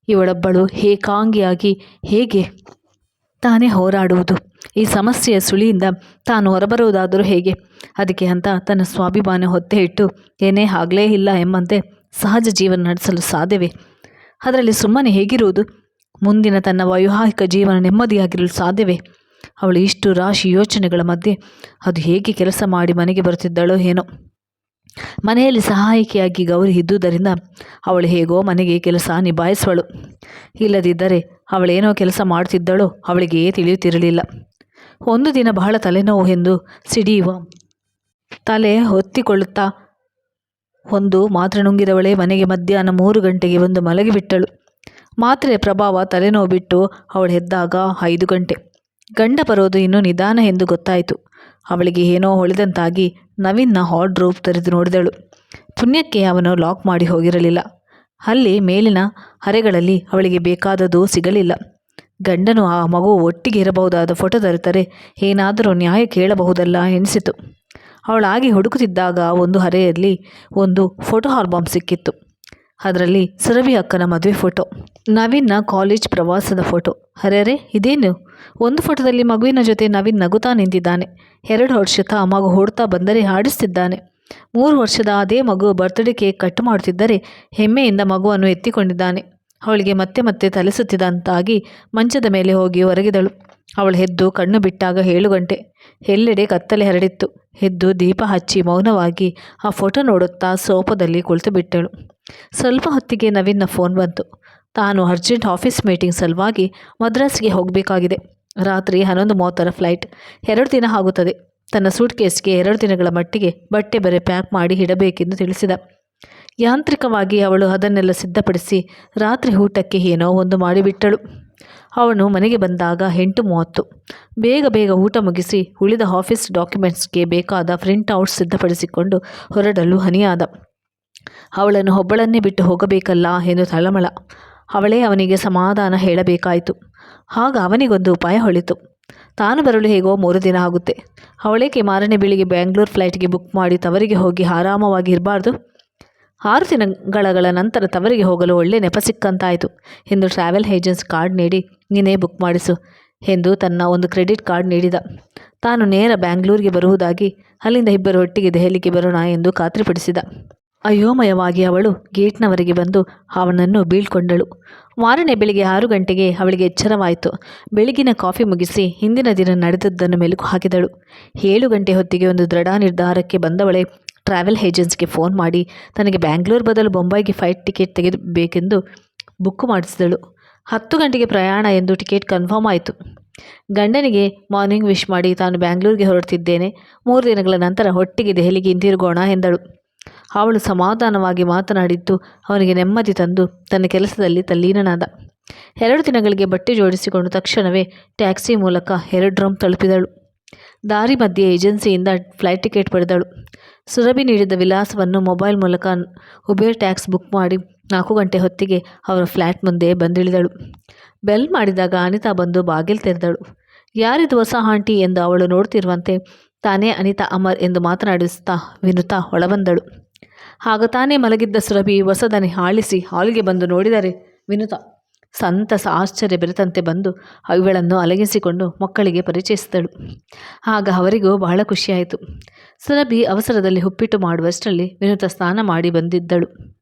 ಇವಳೊಬ್ಬಳು ಏಕಾಂಗಿಯಾಗಿ ಹೇಗೆ ತಾನೇ ಹೋರಾಡುವುದು? ಈ ಸಮಸ್ಯೆಯ ಸುಳಿಯಿಂದ ತಾನು ಹೊರಬರುವುದಾದರೂ ಹೇಗೆ? ಅದಕ್ಕೆ ಅಂತ ತನ್ನ ಸ್ವಾಭಿಮಾನ ಹೊತ್ತೆ ಇಟ್ಟು, ಏನೇ ಆಗಲೇ ಇಲ್ಲ ಎಂಬಂತೆ ಸಹಜ ಜೀವನ ನಡೆಸಲು ಸಾಧ್ಯವೇ? ಅದರಲ್ಲಿ ಸುಮ್ಮನೆ ಹೇಗಿರುವುದು? ಮುಂದಿನ ತನ್ನ ವೈವಾಹಿಕ ಜೀವನ ನೆಮ್ಮದಿಯಾಗಿರಲು ಸಾಧ್ಯವೇ? ಅವಳು ಇಷ್ಟು ರಾಶಿ ಯೋಚನೆಗಳ ಮಧ್ಯೆ ಅದು ಹೇಗೆ ಕೆಲಸ ಮಾಡಿ ಮನೆಗೆ ಬರುತ್ತಿದ್ದಳೋ ಏನೋ? ಮನೆಯಲ್ಲಿ ಸಹಾಯಕಿಯಾಗಿ ಗೌರಿ ಇದ್ದುದರಿಂದ ಅವಳು ಹೇಗೋ ಮನೆಗೆ ಕೆಲಸ ನಿಭಾಯಿಸುವಳು. ಇಲ್ಲದಿದ್ದರೆ ಅವಳೇನೋ ಕೆಲಸ ಮಾಡುತ್ತಿದ್ದಳೋ ಅವಳಿಗೆ ತಿಳಿಯುತ್ತಿರಲಿಲ್ಲ. ಒಂದು ದಿನ ಬಹಳ ತಲೆನೋವು ಎಂದು ಸಿಡಿಯುವ ತಲೆ ಹೊತ್ತಿಕೊಳ್ಳುತ್ತಾ ಒಂದು ಮಾತ್ರೆ ನುಂಗಿದವಳೆ ಮನೆಗೆ ಮಧ್ಯಾಹ್ನ ಮೂರು ಗಂಟೆಗೆ ಬಂದು ಮಲಗಿಬಿಟ್ಟಳು. ಮಾತ್ರೆ ಪ್ರಭಾವ ತಲೆನೋವು ಬಿಟ್ಟು ಅವಳು ಎದ್ದಾಗ ಐದು ಗಂಟೆ. ಗಂಡ ಬರೋದು ಇನ್ನೂ ನಿಧಾನ ಎಂದು ಗೊತ್ತಾಯಿತು. ಅವಳಿಗೆ ಏನೋ ಹೊಳೆದಂತಾಗಿ ನವೀನ್ನ ಹಾರ್ಡ್ ರೂಪ್ ತೆರೆದು ನೋಡಿದಳು. ಪುಣ್ಯಕ್ಕೆ ಅವನು ಲಾಕ್ ಮಾಡಿ ಹೋಗಿರಲಿಲ್ಲ. ಅಲ್ಲಿ ಮೇಲಿನ ಅರೆಗಳಲ್ಲಿ ಅವಳಿಗೆ ಬೇಕಾದದ್ದು ಸಿಗಲಿಲ್ಲ. ಗಂಡನು ಆ ಮಗು ಒಟ್ಟಿಗೆ ಇರಬಹುದಾದ ಫೋಟೋ ತರುತ್ತರೆ. ಏನಾದರೂ ನ್ಯಾಯ ಕೇಳಬಹುದಲ್ಲ ಎನಿಸಿತು. ಅವಳಾಗಿ ಹುಡುಕುತ್ತಿದ್ದಾಗ ಒಂದು ಹರೆಯಲ್ಲಿ ಒಂದು ಫೋಟೋ ಆಲ್ಬಮ್ ಸಿಕ್ಕಿತ್ತು. ಅದರಲ್ಲಿ ಸುರಭಿ ಅಕ್ಕನ ಮದುವೆ ಫೋಟೋ, ನವೀನ್ನ ಕಾಲೇಜ್ ಪ್ರವಾಸದ ಫೋಟೋ. ಅರೆ ಇದೇನು? ಒಂದು ಫೋಟೋದಲ್ಲಿ ಮಗುವಿನ ಜೊತೆ ನವೀನ್ ನಗುತ್ತಾ ನಿಂತಿದ್ದಾನೆ. ಎರಡು ವರ್ಷದ ಮಗು ಹೊಡ್ತಾ ಬಂದರೆ ಹಾಡಿಸ್ತಿದ್ದಾನೆ. ಮೂರು ವರ್ಷದ ಅದೇ ಮಗು ಬರ್ತ್ಡೇ ಕೇಕ್ ಕಟ್ ಮಾಡುತ್ತಿದ್ದರೆ ಹೆಮ್ಮೆಯಿಂದ ಮಗುವನ್ನು ಎತ್ತಿಕೊಂಡಿದ್ದಾನೆ. ಅವಳಿಗೆ ಮತ್ತೆ ಮತ್ತೆ ತಲೆಸುತ್ತಿದ್ದಂತಾಗಿ ಮಂಚದ ಮೇಲೆ ಹೋಗಿ ಹೊರಗಿದಳು ಅವಳು ಎದ್ದು ಕಣ್ಣು ಬಿಟ್ಟಾಗ ಏಳು ಗಂಟೆ. ಎಲ್ಲೆಡೆ ಕತ್ತಲೆ ಹರಡಿತ್ತು. ಎದ್ದು ದೀಪ ಹಚ್ಚಿ ಮೌನವಾಗಿ ಆ ಫೋಟೋ ನೋಡುತ್ತಾ ಸೋಪದಲ್ಲಿ ಕುಳಿತು ಬಿಟ್ಟಳು. ಸ್ವಲ್ಪ ಹೊತ್ತಿಗೆ ನವೀನ್ನ ಫೋನ್ ಬಂತು. ತಾನು ಅರ್ಜೆಂಟ್ ಆಫೀಸ್ ಮೀಟಿಂಗ್ ಸಲುವಾಗಿ ಮದ್ರಾಸ್ಗೆ ಹೋಗಬೇಕಾಗಿದೆ. ರಾತ್ರಿ ಹನ್ನೊಂದು ಮೂವತ್ತರ ಫ್ಲೈಟ್. ಎರಡು ದಿನ ಆಗುತ್ತದೆ. ತನ್ನ ಸೂಟ್ ಕೇಸ್ಗೆ ಎರಡು ದಿನಗಳ ಮಟ್ಟಿಗೆ ಬಟ್ಟೆ ಬರೆ ಪ್ಯಾಕ್ ಮಾಡಿ ಇಡಬೇಕೆಂದು ತಿಳಿಸಿದ. ಯಾಂತ್ರಿಕವಾಗಿ ಅವಳು ಅದನ್ನೆಲ್ಲ ಸಿದ್ಧಪಡಿಸಿ ರಾತ್ರಿ ಊಟಕ್ಕೆ ಏನೋ ಒಂದು ಮಾಡಿಬಿಟ್ಟಳು. ಅವನು ಮನೆಗೆ ಬಂದಾಗ ಎಂಟು ಮೂವತ್ತು. ಬೇಗ ಬೇಗ ಊಟ ಮುಗಿಸಿ ಉಳಿದ ಆಫೀಸ್ ಡಾಕ್ಯುಮೆಂಟ್ಸ್ಗೆ ಬೇಕಾದ ಪ್ರಿಂಟ್ ಔಟ್ ಸಿದ್ಧಪಡಿಸಿಕೊಂಡು ಹೊರಡಲು ಹನಿಯಾದ. ಅವಳನ್ನು ಒಬ್ಬಳನ್ನೇ ಬಿಟ್ಟು ಹೋಗಬೇಕಲ್ಲ ಎಂದು ತಳಮಳ. ಅವಳೇ ಅವನಿಗೆ ಸಮಾಧಾನ ಹೇಳಬೇಕಾಯಿತು. ಆಗ ಅವನಿಗೊಂದು ಉಪಾಯ ಹೊಳಿತು. ತಾನು ಬರಲು ಹೇಗೋ ಮೂರು ದಿನ ಆಗುತ್ತೆ. ಅವಳೇಕೆ ಮಾರನೇ ಬೆಳಿಗ್ಗೆ ಬ್ಯಾಂಗ್ಳೂರ್ ಫ್ಲೈಟ್ಗೆ ಬುಕ್ ಮಾಡಿ ತವರಿಗೆ ಹೋಗಿ ಆರಾಮವಾಗಿ ಇರಬಾರ್ದು ಆರು ದಿನಗಳ ನಂತರ ತವರಿಗೆ ಹೋಗಲು ಒಳ್ಳೆ ನೆಪ ಸಿಕ್ಕಂತಾಯಿತು. ಎಂದು ಟ್ರಾವೆಲ್ ಏಜೆನ್ಸ್ ಕಾರ್ಡ್ ನೀಡಿ, ನೀನೇ ಬುಕ್ ಮಾಡಿಸು ಎಂದು ತನ್ನ ಒಂದು ಕ್ರೆಡಿಟ್ ಕಾರ್ಡ್ ನೀಡಿದ. ತಾನು ನೇರ ಬ್ಯಾಂಗ್ಳೂರಿಗೆ ಬರುವುದಾಗಿ, ಅಲ್ಲಿಂದ ಇಬ್ಬರು ಒಟ್ಟಿಗೆ ದೆಹಲಿಗೆ ಬರೋಣ ಎಂದು ಖಾತ್ರಿಪಡಿಸಿದ. ಅಯೋಮಯವಾಗಿ ಅವಳು ಗೇಟ್ನವರೆಗೆ ಬಂದು ಅವನನ್ನು ಬೀಳ್ಕೊಂಡಳು. ಮಾರನೇ ಬೆಳಿಗ್ಗೆ ಆರು ಗಂಟೆಗೆ ಅವಳಿಗೆ ಎಚ್ಚರವಾಯಿತು. ಬೆಳಗಿನ ಕಾಫಿ ಮುಗಿಸಿ ಹಿಂದಿನ ದಿನ ನಡೆದದ್ದನ್ನು ಮೆಲುಕು ಹಾಕಿದಳು. ಏಳು ಗಂಟೆ ಹೊತ್ತಿಗೆ ಒಂದು ದೃಢ ನಿರ್ಧಾರಕ್ಕೆ ಬಂದವಳೆ ಟ್ರಾವೆಲ್ ಏಜೆನ್ಸಿಗೆ ಫೋನ್ ಮಾಡಿ, ತನಗೆ ಬ್ಯಾಂಗ್ಳೂರ್ ಬದಲು ಬೊಂಬೈಗೆ ಫ್ಲೈಟ್ ಟಿಕೆಟ್ ತೆಗೆದುಬೇಕೆಂದು ಬುಕ್ ಮಾಡಿಸಿದಳು. ಹತ್ತು ಗಂಟೆಗೆ ಪ್ರಯಾಣ ಎಂದು ಟಿಕೆಟ್ ಕನ್ಫರ್ಮ್ ಆಯಿತು. ಗಂಡನಿಗೆ ಮಾರ್ನಿಂಗ್ ವಿಶ್ ಮಾಡಿ, ತಾನು ಬ್ಯಾಂಗ್ಳೂರಿಗೆ ಹೊರಡ್ತಿದ್ದೇನೆ. ಮೂರು ದಿನಗಳ ನಂತರ ಒಟ್ಟಿಗೆ ದೆಹಲಿಗೆ ಹಿಂದಿರುಗೋಣ ಎಂದಳು. ಅವಳು ಸಮಾಧಾನವಾಗಿ ಮಾತನಾಡಿದ್ದು, ಅವನಿಗೆ ನೆಮ್ಮದಿ ತಂದು ತನ್ನ ಕೆಲಸದಲ್ಲಿ ತಲ್ಲೀನನಾದ. ಎರಡು ದಿನಗಳಿಗೆ ಬಟ್ಟೆ ಜೋಡಿಸಿಕೊಂಡು ತಕ್ಷಣವೇ ಟ್ಯಾಕ್ಸಿ ಮೂಲಕ ಎರಡು ಡ್ರಮ್ ತಲುಪಿದಳು. ದಾರಿ ಮಧ್ಯೆ ಏಜೆನ್ಸಿಯಿಂದ ಫ್ಲೈಟ್ ಟಿಕೆಟ್ ಪಡೆದಳು. ಸುರಭಿ ನೀಡಿದ ವಿಳಾಸವನ್ನು ಮೊಬೈಲ್ ಮೂಲಕ ಉಬೇರ್ ಟ್ಯಾಕ್ಸ್ ಬುಕ್ ಮಾಡಿ ನಾಲ್ಕು ಗಂಟೆ ಹೊತ್ತಿಗೆ ಅವರ ಫ್ಲ್ಯಾಟ್ ಮುಂದೆ ಬಂದಿಳಿದಳು. ಬೆಲ್ ಮಾಡಿದಾಗ ಅನಿತಾ ಬಂದು ಬಾಗಿಲು ತೆರೆದಳು. ಯಾರಿದು ಹೊಸ ಆಂಟಿ ಎಂದು ಅವಳು ನೋಡ್ತಿರುವಂತೆ ತಾನೇ ಅನಿತಾ ಅಮರ್ ಎಂದು ಮಾತನಾಡಿಸುತ್ತಾ ವಿನುತಾ ಒಳಬಂದಳು. ಆಗ ತಾನೇ ಮಲಗಿದ್ದ ಸುರಭಿ ಹೊಸದನೆ ಆಳಿಸಿ ಹಾಲಿಗೆ ಬಂದು ನೋಡಿದರೆ ವಿನುತಾ ಸಂತಸ ಆಶ್ಚರ್ಯ ಬೆರೆತಂತೆ ಬಂದು ಅವುಗಳನ್ನು ಅಲಗಿಸಿಕೊಂಡು ಮಕ್ಕಳಿಗೆ ಪರಿಚಯಿಸಿದಳು. ಆಗ ಅವರಿಗೂ ಬಹಳ ಖುಷಿಯಾಯಿತು. ಸುರಭಿ ಅವಸರದಲ್ಲಿ ಉಪ್ಪಿಟ್ಟು ಮಾಡುವಷ್ಟರಲ್ಲಿ ವಿನೂತ ಸ್ನಾನ ಮಾಡಿ ಬಂದಿದ್ದಳು.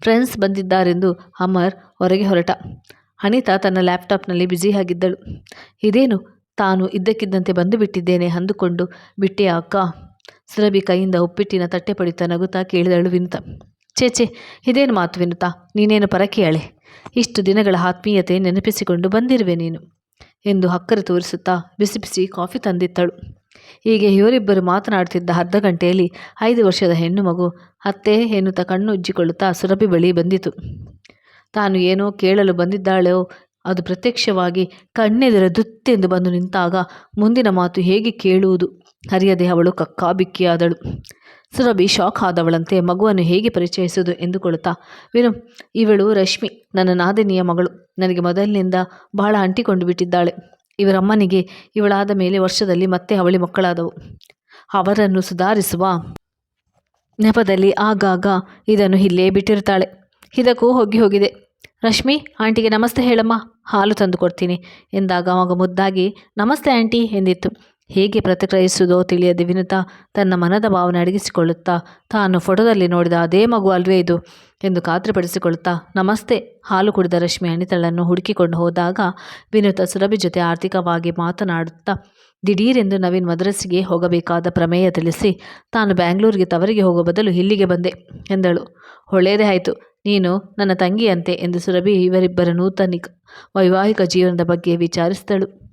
ಫ್ರೆಂಡ್ಸ್ ಬಂದಿದ್ದಾರೆಂದು ಅಮರ್ ಹೊರಗೆ ಹೊರಟ. ಅನಿತಾ ತನ್ನ ಲ್ಯಾಪ್ಟಾಪ್ನಲ್ಲಿ ಬ್ಯುಸಿಯಾಗಿದ್ದಳು. ಇದೇನು? ತಾನು ಇದ್ದಕ್ಕಿದ್ದಂತೆ ಬಂದು ಬಿಟ್ಟಿದ್ದೇನೆ ಅಂದುಕೊಂಡು ಬಿಟ್ಟೆ ಅಕ್ಕ. ಸುರಭಿ ಕೈಯಿಂದ ಉಪ್ಪಿಟ್ಟಿನ ತಟ್ಟೆ ಪಡಿತ ನಗುತ್ತಾ ಕೇಳಿದಳು ವಿನುತ. ಚೇಚೆ ಇದೇನು ಮಾತು ವಿನುತ? ನೀನೇನು ಪರಕಿಯಾಳೆ? ಇಷ್ಟು ದಿನಗಳ ಆತ್ಮೀಯತೆ ನೆನಪಿಸಿಕೊಂಡು ಬಂದಿರುವೆ ನೀನು ಎಂದು ಹಕ್ಕರೆ ತೋರಿಸುತ್ತಾ ಬಿಸಿ ಬಿಸಿ ಕಾಫಿ ತಂದಿತ್ತಳು. ಹೀಗೆ ಇವರಿಬ್ಬರು ಮಾತನಾಡುತ್ತಿದ್ದ ಅರ್ಧ ಗಂಟೆಯಲ್ಲಿ ಐದು ವರ್ಷದ ಹೆಣ್ಣು ಮಗು ಅತ್ತೆ ಎನ್ನುತ್ತಾ ಕಣ್ಣು ಉಜ್ಜಿಕೊಳ್ಳುತ್ತಾ ಸುರಭಿ ಬಳಿ ಬಂದಿತು. ತಾನು ಏನೋ ಕೇಳಲು ಬಂದಿದ್ದಾಳೋ ಅದು ಪ್ರತ್ಯಕ್ಷವಾಗಿ ಕಣ್ಣೆದರ ದುತ್ತೆಂದು ಬಂದು ನಿಂತಾಗ ಮುಂದಿನ ಮಾತು ಹೇಗೆ ಕೇಳುವುದು? ಅರಿಯದೆ ಅವಳು ಕಕ್ಕಾಬಿಕ್ಕಿಯಾದಳು. ಸುರಭಿ ಶಾಕ್ ಆದವಳಂತೆ ಮಗುವನ್ನು ಹೇಗೆ ಪರಿಚಯಿಸುವುದು ಎಂದುಕೊಳ್ಳುತ್ತಾ, ವಿನು ಇವಳು ರಶ್ಮಿ, ನನ್ನ ನಾದಿನಿಯ ಮಗಳು. ನನಗೆ ಮೊದಲಿನಿಂದ ಬಹಳ ಅಂಟಿಕೊಂಡು ಬಿಟ್ಟಿದ್ದಾಳೆ. ಇವರಮ್ಮನಿಗೆ ಇವಳಾದ ಮೇಲೆ ವರ್ಷದಲ್ಲಿ ಮತ್ತೆ ಅವಳಿ ಮಕ್ಕಳಾದವು. ಅವರನ್ನು ಸುಧಾರಿಸುವ ನೆಪದಲ್ಲಿ ಆಗಾಗ ಇದನ್ನು ಇಲ್ಲೇ ಬಿಟ್ಟಿರ್ತಾಳೆ. ಇದಕ್ಕೂ ಹೋಗಿ ಹೋಗಿದೆ. ರಶ್ಮಿ, ಆಂಟಿಗೆ ನಮಸ್ತೆ ಹೇಳಮ್ಮ. ಹಾಲು ತಂದು ಕೊಡ್ತೀನಿ. ಎಂದಾಗ ಮಗ ಮುದ್ದಾಗಿ, ನಮಸ್ತೆ ಆಂಟಿ ಎಂದಿತ್ತು. ಹೇಗೆ ಪ್ರತಿಕ್ರಿಯಿಸುವುದೋ ತಿಳಿಯದೆ ವಿನುತಾ ತನ್ನ ಮನದ ಭಾವನೆ ಅಡಗಿಸಿಕೊಳ್ಳುತ್ತಾ ತಾನು ಫೋಟೋದಲ್ಲಿ ನೋಡಿದ ಅದೇ ಮಗು ಅಲ್ವೇ ಇದು ಎಂದು ಖಾತ್ರಿಪಡಿಸಿಕೊಳ್ಳುತ್ತಾ, ನಮಸ್ತೆ, ಹಾಲು ಕುಡಿದ ರಶ್ಮಿ ಅಣಿತಳನ್ನು ಹುಡುಕಿಕೊಂಡು ಹೋದಾಗ ವಿನುತ ಸುರಭಿ ಜೊತೆ ಆರ್ಥಿಕವಾಗಿ ಮಾತನಾಡುತ್ತಾ, ದಿಢೀರೆಂದು ನವೀನ್ ಮದ್ರಸಿಗೆ ಹೋಗಬೇಕಾದ ಪ್ರಮೇಯ ತಿಳಿಸಿ, ತಾನು ಬ್ಯಾಂಗ್ಳೂರಿಗೆ ತವರಿಗೆ ಹೋಗುವ ಬದಲು ಇಲ್ಲಿಗೆ ಬಂದೆ ಎಂದಳು. ಒಳ್ಳೆಯದೇ ಆಯಿತು, ನೀನು ನನ್ನ ತಂಗಿಯಂತೆ ಎಂದು ಸುರಭಿ ಇವರಿಬ್ಬರ ನೂತನ ವೈವಾಹಿಕ ಜೀವನದ ಬಗ್ಗೆ ವಿಚಾರಿಸಿದಳು.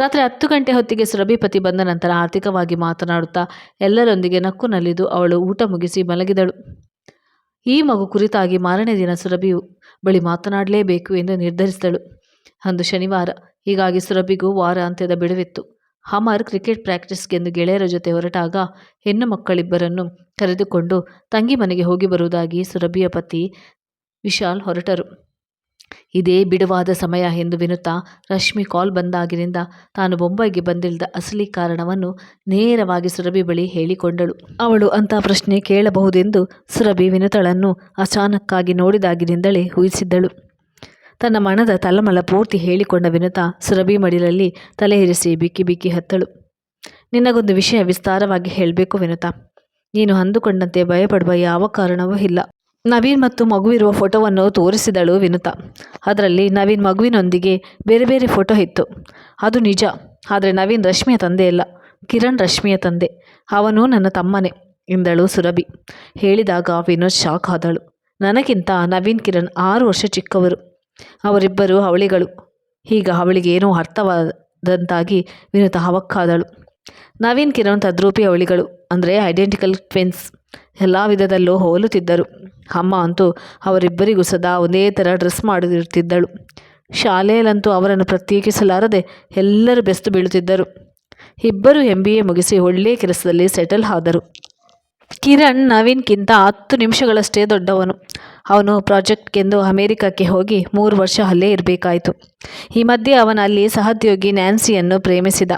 ರಾತ್ರಿ ಹತ್ತು ಗಂಟೆ ಹೊತ್ತಿಗೆ ಸುರಭಿಪತಿ ಬಂದ ನಂತರ ಆರ್ಥಿಕವಾಗಿ ಮಾತನಾಡುತ್ತಾ ಎಲ್ಲರೊಂದಿಗೆ ನಕ್ಕು ನಲಿದು ಅವಳು ಊಟ ಮುಗಿಸಿ ಮಲಗಿದಳು. ಈ ಮಗು ಕುರಿತಾಗಿ ಮಾರನೇ ದಿನ ಸುರಭಿಯು ಬಳಿ ಮಾತನಾಡಲೇಬೇಕು ಎಂದು ನಿರ್ಧರಿಸಿದಳು. ಅಂದು ಶನಿವಾರ. ಹೀಗಾಗಿ ಸುರಭಿಗೂ ವಾರ ಅಂತ್ಯದ ಬಿಡುವಿತ್ತು. ಹಮರ್ ಕ್ರಿಕೆಟ್ ಪ್ರಾಕ್ಟೀಸ್ಗೆಂದು ಗೆಳೆಯರ ಜೊತೆ ಹೊರಟಾಗ ಹೆಣ್ಣು ಮಕ್ಕಳಿಬ್ಬರನ್ನು ಕರೆದುಕೊಂಡು ತಂಗಿ ಮನೆಗೆ ಹೋಗಿ ಬರುವುದಾಗಿ ಸುರಭಿಯ ಪತಿ ವಿಶಾಲ್ ಹೊರಟರು. ಇದೇ ಬಿಡುವಾದ ಸಮಯ ಎಂದು ವಿನುತಾ ರಶ್ಮಿ ಕಾಲ್ ಬಂದಾಗಿನಿಂದ ತಾನು ಬೊಂಬೈಗೆ ಬಂದಿಲ್ಲದ ಅಸಲಿ ಕಾರಣವನ್ನು ನೇರವಾಗಿ ಸುರಭಿ ಬಳಿ ಹೇಳಿಕೊಂಡಳು. ಅವಳು ಅಂಥ ಪ್ರಶ್ನೆ ಕೇಳಬಹುದೆಂದು ಸುರಭಿ ವಿನುತಳನ್ನು ಅಚಾನಕ್ಕಾಗಿ ನೋಡಿದಾಗಿನಿಂದಲೇ ಊಹಿಸಿದ್ದಳು. ತನ್ನ ಮನದ ತಲಮಲ ಪೂರ್ತಿ ಹೇಳಿಕೊಂಡ ವಿನುತಾ ಸುರಭಿ ಮಡಿಲಲ್ಲಿ ತಲೆ ಇರಿಸಿ ಬಿಕ್ಕಿ ಬಿಕ್ಕಿ ಹತ್ತಳು. ನಿನಗೊಂದು ವಿಷಯ ವಿಸ್ತಾರವಾಗಿ ಹೇಳಬೇಕು ವಿನುತಾ. ನೀನು ಅಂದುಕೊಂಡಂತೆ ಭಯಪಡುವ ಯಾವ ಕಾರಣವೂ ಇಲ್ಲ. ನವೀನ್ ಮತ್ತು ಮಗುವಿರುವ ಫೋಟೋವನ್ನು ತೋರಿಸಿದಳು ವಿನುತಾ. ಅದರಲ್ಲಿ ನವೀನ್ ಮಗುವಿನೊಂದಿಗೆ ಬೇರೆ ಬೇರೆ ಫೋಟೋ ಇತ್ತು. ಅದು ನಿಜ, ಆದರೆ ನವೀನ್ ರಶ್ಮಿಯ ತಂದೆ ಅಲ್ಲ. ಕಿರಣ್ ರಶ್ಮಿಯ ತಂದೆ. ಅವನು ನನ್ನ ತಮ್ಮನೇ, ಎಂದಳು ಸುರಭಿ. ಹೇಳಿದಾಗ ವಿನೋದ್ ಶಾಕ್ ಆದಳು. ನನಗಿಂತ ನವೀನ್ ಕಿರಣ್ ಆರು ವರ್ಷ ಚಿಕ್ಕವರು. ಅವರಿಬ್ಬರು ಅವಳಿಗಳು. ಈಗ ಅವಳಿಗೆ ಏನೋ ಅರ್ಥವಾದಂತಾಗಿ ವಿನುತಾ ಹವಕ್ಕಾದಳು ನವೀನ್ ಕಿರಣ್ ತದ್ರೂಪಿ ಅವಳಿಗಳು, ಅಂದರೆ ಐಡೆಂಟಿಕಲ್ ಟ್ವಿನ್ಸ್ ಎಲ್ಲ ವಿಧದಲ್ಲೂ ಹೋಲುತ್ತಿದ್ದರು. ಅಮ್ಮ ಅಂತೂ ಅವರಿಬ್ಬರಿಗೂ ಸದಾ ಒಂದೇ ಥರ ಡ್ರೆಸ್ ಮಾಡಿರುತ್ತಿದ್ದಳು. ಶಾಲೆಯಲ್ಲಂತೂ ಅವರನ್ನು ಪ್ರತ್ಯೇಕಿಸಲಾರದೆ ಎಲ್ಲರೂ ಬೆಸ್ತು ಬೀಳುತ್ತಿದ್ದರು. ಇಬ್ಬರು ಎಂ ಎ ಮುಗಿಸಿ ಒಳ್ಳೆಯ ಕೆಲಸದಲ್ಲಿ ಸೆಟಲ್ ಆದರು. ಕಿರಣ್ ನವೀನ್ಗಿಂತ ಹತ್ತು ನಿಮಿಷಗಳಷ್ಟೇ ದೊಡ್ಡವನು. ಅವನು ಪ್ರಾಜೆಕ್ಟ್ಗೆಂದು ಅಮೆರಿಕಕ್ಕೆ ಹೋಗಿ ಮೂರು ವರ್ಷ ಅಲ್ಲೇ ಇರಬೇಕಾಯಿತು. ಈ ಮಧ್ಯೆ ಅವನಲ್ಲಿ ಸಹೋದ್ಯೋಗಿ ನ್ಯಾನ್ಸಿಯನ್ನು ಪ್ರೇಮಿಸಿದ.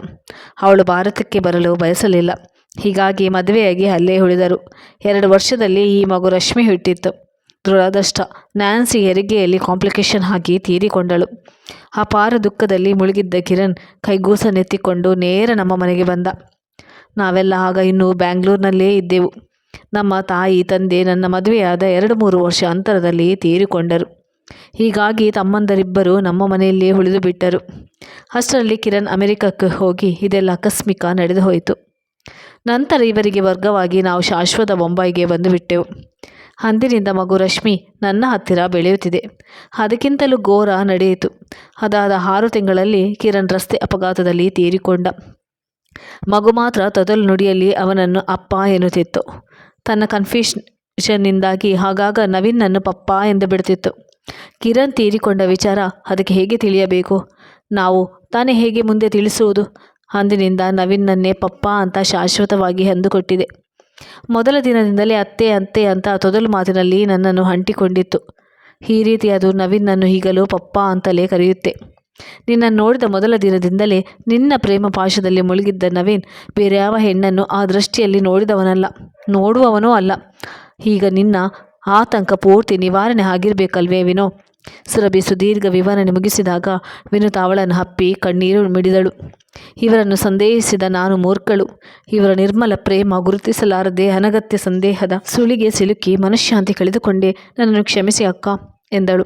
ಅವಳು ಭಾರತಕ್ಕೆ ಬರಲು ಬಯಸಲಿಲ್ಲ. ಹೀಗಾಗಿ ಮದುವೆಯಾಗಿ ಅಲ್ಲೇ ಉಳಿದರು. ಎರಡು ವರ್ಷದಲ್ಲಿ ಈ ಮಗು ರಶ್ಮಿ ಹುಟ್ಟಿತ್ತು. ದುರದೃಷ್ಟ. ನ್ಯಾನ್ಸಿ ಹೆರಿಗೆಯಲ್ಲಿ ಕಾಂಪ್ಲಿಕೇಶನ್ ಹಾಕಿ ತೀರಿಕೊಂಡಳು. ಅಪಾರ ದುಃಖದಲ್ಲಿ ಮುಳುಗಿದ್ದ ಕಿರಣ್ ಕೈಗೂಸನೆತ್ತಿಕೊಂಡು ನೇರ ನಮ್ಮ ಮನೆಗೆ ಬಂದ. ನಾವೆಲ್ಲ ಆಗ ಇನ್ನೂ ಬ್ಯಾಂಗ್ಳೂರಿನಲ್ಲೇ ಇದ್ದೆವು. ನಮ್ಮ ತಾಯಿ, ತಂದೆ, ನನ್ನ ಮದುವೆಯಾದ ಎರಡು ಮೂರು ವರ್ಷ ಅಂತರದಲ್ಲಿ ತೀರಿಕೊಂಡರು. ಹೀಗಾಗಿ ತಮ್ಮಂದರಿಬ್ಬರು ನಮ್ಮ ಮನೆಯಲ್ಲೇ ಉಳಿದು ಬಿಟ್ಟರು. ಅಷ್ಟರಲ್ಲಿ ಕಿರಣ್ ಅಮೆರಿಕಕ್ಕೆ ಹೋಗಿ ಇದೆಲ್ಲ ಆಕಸ್ಮಿಕ ನಡೆದು ಹೋಯಿತು. ನಂತರ ಇವರಿಗೆ ವರ್ಗವಾಗಿ ನಾವು ಶಾಶ್ವತ ಬೊಂಬಾಯಿಗೆ ಬಂದು ಬಿಟ್ಟೆವು ಅಂದಿನಿಂದ ಮಗು ರಶ್ಮಿ ನನ್ನ ಹತ್ತಿರ ಬೆಳೆಯುತ್ತಿದೆ. ಅದಕ್ಕಿಂತಲೂ ಘೋರ ನಡೆಯಿತು. ಅದಾದ ಆರು ತಿಂಗಳಲ್ಲಿ ಕಿರಣ್ ರಸ್ತೆ ಅಪಘಾತದಲ್ಲಿ ತೀರಿಕೊಂಡ. ಮಗು ಮಾತ್ರ ತೊದಲು ನುಡಿಯಲ್ಲಿ ಅವನನ್ನು ಅಪ್ಪ ಎನ್ನುತ್ತಿತ್ತು. ತನ್ನ ಕನ್ಫ್ಯೂಷನ್ನಿಂದಾಗಿ ಆಗಾಗ ನವೀನನ್ನು ಪಪ್ಪ ಎಂದು ಬಿಡುತ್ತಿತ್ತು. ಕಿರಣ್ ತೀರಿಕೊಂಡ ವಿಚಾರ ಅದಕ್ಕೆ ಹೇಗೆ ತಿಳಿಯಬೇಕು? ನಾವು ತಾನೇ ಹೇಗೆ ಮುಂದೆ ತಿಳಿಸುವುದು? ಅಂದಿನಿಂದ ನವೀನನ್ನೇ ಪಪ್ಪ ಅಂತ ಶಾಶ್ವತವಾಗಿ ಅಂದುಕೊಟ್ಟಿದೆ. ಮೊದಲ ದಿನದಿಂದಲೇ ಅತ್ತೆ ಅತ್ತೆ ಅಂತ ತೊದಲು ಮಾತಿನಲ್ಲಿ ನನ್ನನ್ನು ಅಂಟಿಕೊಂಡಿತ್ತು. ಈ ರೀತಿ ಅದು ನವೀನನ್ನು ಈಗಲೂ ಪಪ್ಪ ಅಂತಲೇ ಕರೆಯುತ್ತೆ. ನಿನ್ನನ್ನು ನೋಡಿದ ಮೊದಲ ದಿನದಿಂದಲೇ ನಿನ್ನ ಪ್ರೇಮ ಪಾಶದಲ್ಲಿ ಮುಳುಗಿದ್ದ ನವೀನ್ ಬೇರೆ ಯಾವ ಹೆಣ್ಣನ್ನು ಆ ದೃಷ್ಟಿಯಲ್ಲಿ ನೋಡಿದವನಲ್ಲ, ನೋಡುವವನೂ ಅಲ್ಲ. ಈಗ ನಿನ್ನ ಆತಂಕ ಪೂರ್ತಿ ನಿವಾರಣೆ ಆಗಿರಬೇಕಲ್ವೇ ವಿನೋ? ಸುರಭಿ ಸುದೀರ್ಘ ವಿವರಣೆ ಮುಗಿಸಿದಾಗ ವಿನುತ ಅವಳನ್ನು ಹಪ್ಪಿ ಕಣ್ಣೀರು ಮಿಡಿದಳು. ಇವರನ್ನು ಸಂದೇಹಿಸಿದ ನಾನು ಮೂರ್ಖಳು. ಇವರ ನಿರ್ಮಲ ಪ್ರೇಮ ಗುರುತಿಸಲಾರದೆ ಅನಗತ್ಯ ಸಂದೇಹದ ಸುಳಿಗೆ ಸಿಲುಕಿ ಮನಃಶಾಂತಿ ಕಳೆದುಕೊಂಡೆ ನನ್ನನ್ನು ಕ್ಷಮಿಸಿ ಅಕ್ಕ, ಎಂದಳು.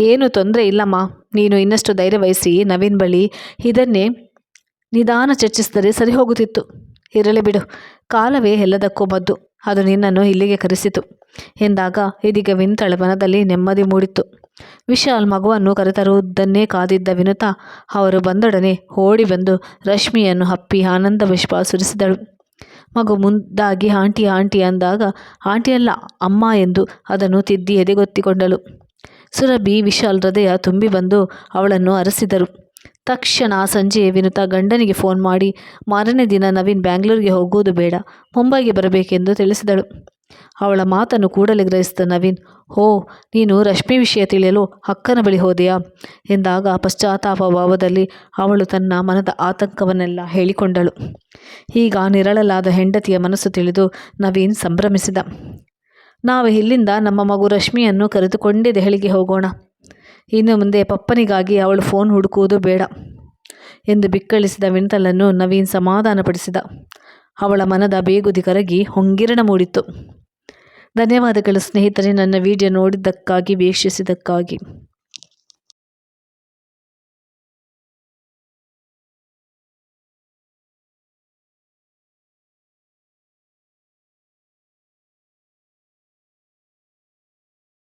ಏನು ತೊಂದರೆ ಇಲ್ಲಮ್ಮ. ನೀನು ಇನ್ನಷ್ಟು ಧೈರ್ಯ ವಹಿಸಿ ನವೀನ್ ಬಳಿ ಇದನ್ನೇ ನಿಧಾನ ಚರ್ಚಿಸಿದರೆ ಸರಿ ಹೋಗುತ್ತಿತ್ತು. ಇರಲಿ ಬಿಡು. ಕಾಲವೇ ಎಲ್ಲದಕ್ಕೂ ಮದ್ದು. ಅದು ನಿನ್ನನ್ನು ಇಲ್ಲಿಗೆ ಕರೆಸಿತು. ಎಂದಾಗ ಇದೀಗ ವಿಂತಳ ಮನದಲ್ಲಿ ನೆಮ್ಮದಿ ಮೂಡಿತ್ತು. ವಿಶಾಲ್ ಮಗುವನ್ನು ಕರೆತರುವುದನ್ನೇ ಕಾದಿದ್ದ ವಿನುತಾ ಅವರು ಬಂದೊಡನೆ ಓಡಿ ಬಂದು ರಶ್ಮಿಯನ್ನು ಹಪ್ಪಿ ಆನಂದ ವಿಶ್ವ ಸುರಿಸಿದಳು. ಮಗು ಮುಂದಾಗಿ, ಆಂಟಿ ಆಂಟಿ ಅಂದಾಗ ಆಂಟಿಯಲ್ಲ ಅಮ್ಮ ಎಂದು ಅದನ್ನು ತಿದ್ದಿ ಎದೆಗೊತ್ತಿಕೊಂಡಳು ಸುರಭಿ ವಿಶಾಲ್ ಹೃದಯ ತುಂಬಿ ಬಂದು ಅವಳನ್ನು ಅರಸಿದರು. ತಕ್ಷಣ ಸಂಜೆ ವಿನುತಾ ಗಂಡನಿಗೆ ಫೋನ್ ಮಾಡಿ, ಮಾರನೇ ದಿನ ನವೀನ್ ಬ್ಯಾಂಗ್ಳೂರಿಗೆ ಹೋಗುವುದು ಬೇಡ, ಮುಂಬೈಗೆ ಬರಬೇಕೆಂದು ತಿಳಿಸಿದಳು. ಅವಳ ಮಾತನ್ನು ಕೂಡಲೇ ಗ್ರಹಿಸಿದ ನವೀನ್, ಹೋ, ನೀನು ರಶ್ಮಿ ವಿಷಯ ತಿಳಿಯಲು ಅಕ್ಕನ ಬಳಿ ಹೋದೆಯಾ? ಎಂದಾಗ ಪಶ್ಚಾತ್ತಾಪ ಭಾವದಲ್ಲಿ ಅವಳು ತನ್ನ ಮನದ ಆತಂಕವನ್ನೆಲ್ಲ ಹೇಳಿಕೊಂಡಳು. ಈಗ ನಿರಳಲಾದ ಹೆಂಡತಿಯ ಮನಸ್ಸು ತಿಳಿದು ನವೀನ್ ಸಂಭ್ರಮಿಸಿದ. ನಾವು ಇಲ್ಲಿಂದ ನಮ್ಮ ಮಗು ರಶ್ಮಿಯನ್ನು ಕರೆದುಕೊಂಡೇ ದೆಹಲಿಗೆ ಹೋಗೋಣ. ಇನ್ನು ಮುಂದೆ ಪಪ್ಪನಿಗಾಗಿ ಅವಳು ಫೋನ್ ಹುಡುಕುವುದು ಬೇಡ ಎಂದು ಬಿಕ್ಕಳಿಸಿದ ವಿಂತಲನ್ನು ನವೀನ್ ಸಮಾಧಾನಪಡಿಸಿದ. ಅವಳ ಮನದ ಬೇಗುದಿ ಕರಗಿ ಹೊಂಗಿರಣ ಮೂಡಿತ್ತು. ಧನ್ಯವಾದಗಳು ಸ್ನೇಹಿತರೆ, ನನ್ನ ವಿಡಿಯೋ ನೋಡಿದ್ದಕ್ಕಾಗಿ, ವೀಕ್ಷಿಸಿದ್ದಕ್ಕಾಗಿ.